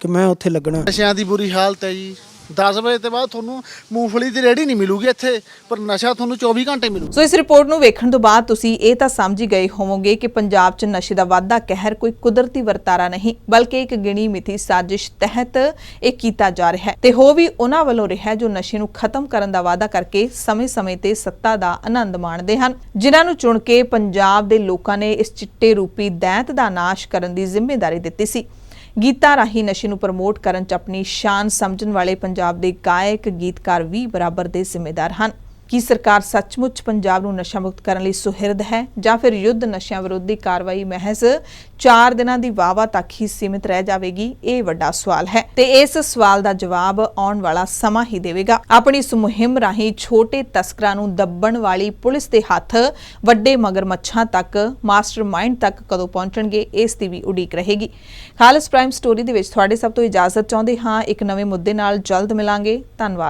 ਕਿ ਮੈਂ ਉੱਥੇ ਲੱਗਣਾ ਨਸ਼ਿਆਂ ਦੀ ਬੁਰੀ ਹਾਲਤ ਹੈ ਜੀ। 10 ਵਜੇ ਤੋਂ ਬਾਅਦ ਤੁਹਾਨੂੰ ਮੂੰਗਫਲੀ ਦੀ ਰੇੜੀ ਨਹੀਂ ਮਿਲੂਗੀ ਇੱਥੇ ਪਰ ਨਸ਼ਾ ਤੁਹਾਨੂੰ 24 ਘੰਟੇ ਮਿਲੂ। ਸੋ ਇਸ ਰਿਪੋਰਟ ਨੂੰ ਵੇਖਣ ਤੋਂ ਬਾਅਦ ਤੁਸੀਂ ਇਹ ਤਾਂ ਸਮਝ ਹੀ ਗਏ ਹੋਵੋਗੇ ਕਿ ਪੰਜਾਬ 'ਚ ਨਸ਼ੇ ਦਾ ਵਾਧਾ ਕਹਿਰ ਕੋਈ ਕੁਦਰਤੀ ਵਰਤਾਰਾ ਨਹੀਂ ਬਲਕਿ ਇੱਕ ਗਿਣੀ ਮਿਥੀ ਸਾਜ਼ਿਸ਼ ਤਹਿਤ ਇਹ ਕੀਤਾ ਜਾ ਰਿਹਾ ਹੈ। ਤੇ ਹੋ ਵੀ ਉਹਨਾਂ ਵੱਲੋਂ ਰਿਹਾ ਜੋ ਨਸ਼ੇ ਨੂੰ ਖਤਮ ਕਰਨ ਦਾ ਵਾਅਦਾ ਕਰਕੇ ਸਮੇਂ-ਸਮੇਂ ਤੇ ਸੱਤਾ ਦਾ ਆਨੰਦ ਮਾਣਦੇ ਹਨ। ਜਿਨ੍ਹਾਂ ਨੂੰ ਚੁਣ ਕੇ ਪੰਜਾਬ ਦੇ ਲੋਕਾਂ ਨੇ ਇਸ ਚਿੱਟੇ ਰੂਪੀ ਦੈਂਤ ਦਾ ਨਾਸ਼ ਕਰਨ ਦੀ ਜ਼ਿੰਮੇਵਾਰੀ ਦਿੱਤੀ ਸੀ। ਗੀਤਾਂ ਰਾਹੀਂ ਨਸ਼ੇ ਨੂੰ ਪ੍ਰਮੋਟ ਕਰਨ 'ਚ ਆਪਣੀ ਸ਼ਾਨ ਸਮਝਣ ਵਾਲੇ ਪੰਜਾਬ ਦੇ ਗਾਇਕ, ਗੀਤਕਾਰ ਵੀ ਬਰਾਬਰ ਦੇ ਜ਼ਿੰਮੇਦਾਰ ਹਨ। ਕੀ ਸਰਕਾਰ ਸੱਚਮੁੱਚ ਪੰਜਾਬ ਨੂੰ ਨਸ਼ਾ ਮੁਕਤ ਕਰਨ ਲਈ ਸੁਹਿਰਦ ਹੈ ਜਾਂ ਫਿਰ ਯੁੱਧ ਨਸ਼ਿਆਂ ਵਿਰੋਧੀ ਕਾਰਵਾਈ ਮਹਿਜ਼ 4 ਦਿਨਾਂ ਦੀ ਵਾਵਾ ਤੱਕ ਹੀ ਸੀਮਿਤ ਰਹਿ ਜਾਵੇਗੀ? ਇਹ ਵੱਡਾ ਸਵਾਲ ਹੈ ਤੇ ਇਸ ਸਵਾਲ ਦਾ ਜਵਾਬ ਆਉਣ ਵਾਲਾ ਸਮਾਂ ਹੀ ਦੇਵੇਗਾ। ਆਪਣੀ ਇਸ ਮੁਹਿੰਮ ਰਾਹੀਂ ਛੋਟੇ ਤਸਕਰਾਂ ਨੂੰ ਦੱਬਣ ਵਾਲੀ ਪੁਲਿਸ ਦੇ ਹੱਥ ਵੱਡੇ ਮਗਰਮੱਛਾਂ ਤੱਕ, ਮਾਸਟਰਮਾਈਂਡ ਤੱਕ ਕਦੋਂ ਪਹੁੰਚਣਗੇ, ਇਸ ਦੀ ਵੀ ਉਡੀਕ ਰਹੇਗੀ। ਖਾਲਸ ਪ੍ਰਾਈਮ ਸਟੋਰੀ ਦੇ ਵਿੱਚ ਤੁਹਾਡੇ ਸਭ ਤੋਂ ਇਜਾਜ਼ਤ ਚਾਹੁੰਦੇ ਹਾਂ। ਇੱਕ ਨਵੇਂ ਮੁੱਦੇ ਨਾਲ ਜਲਦ ਮਿਲਾਂਗੇ। ਧੰਨਵਾਦ।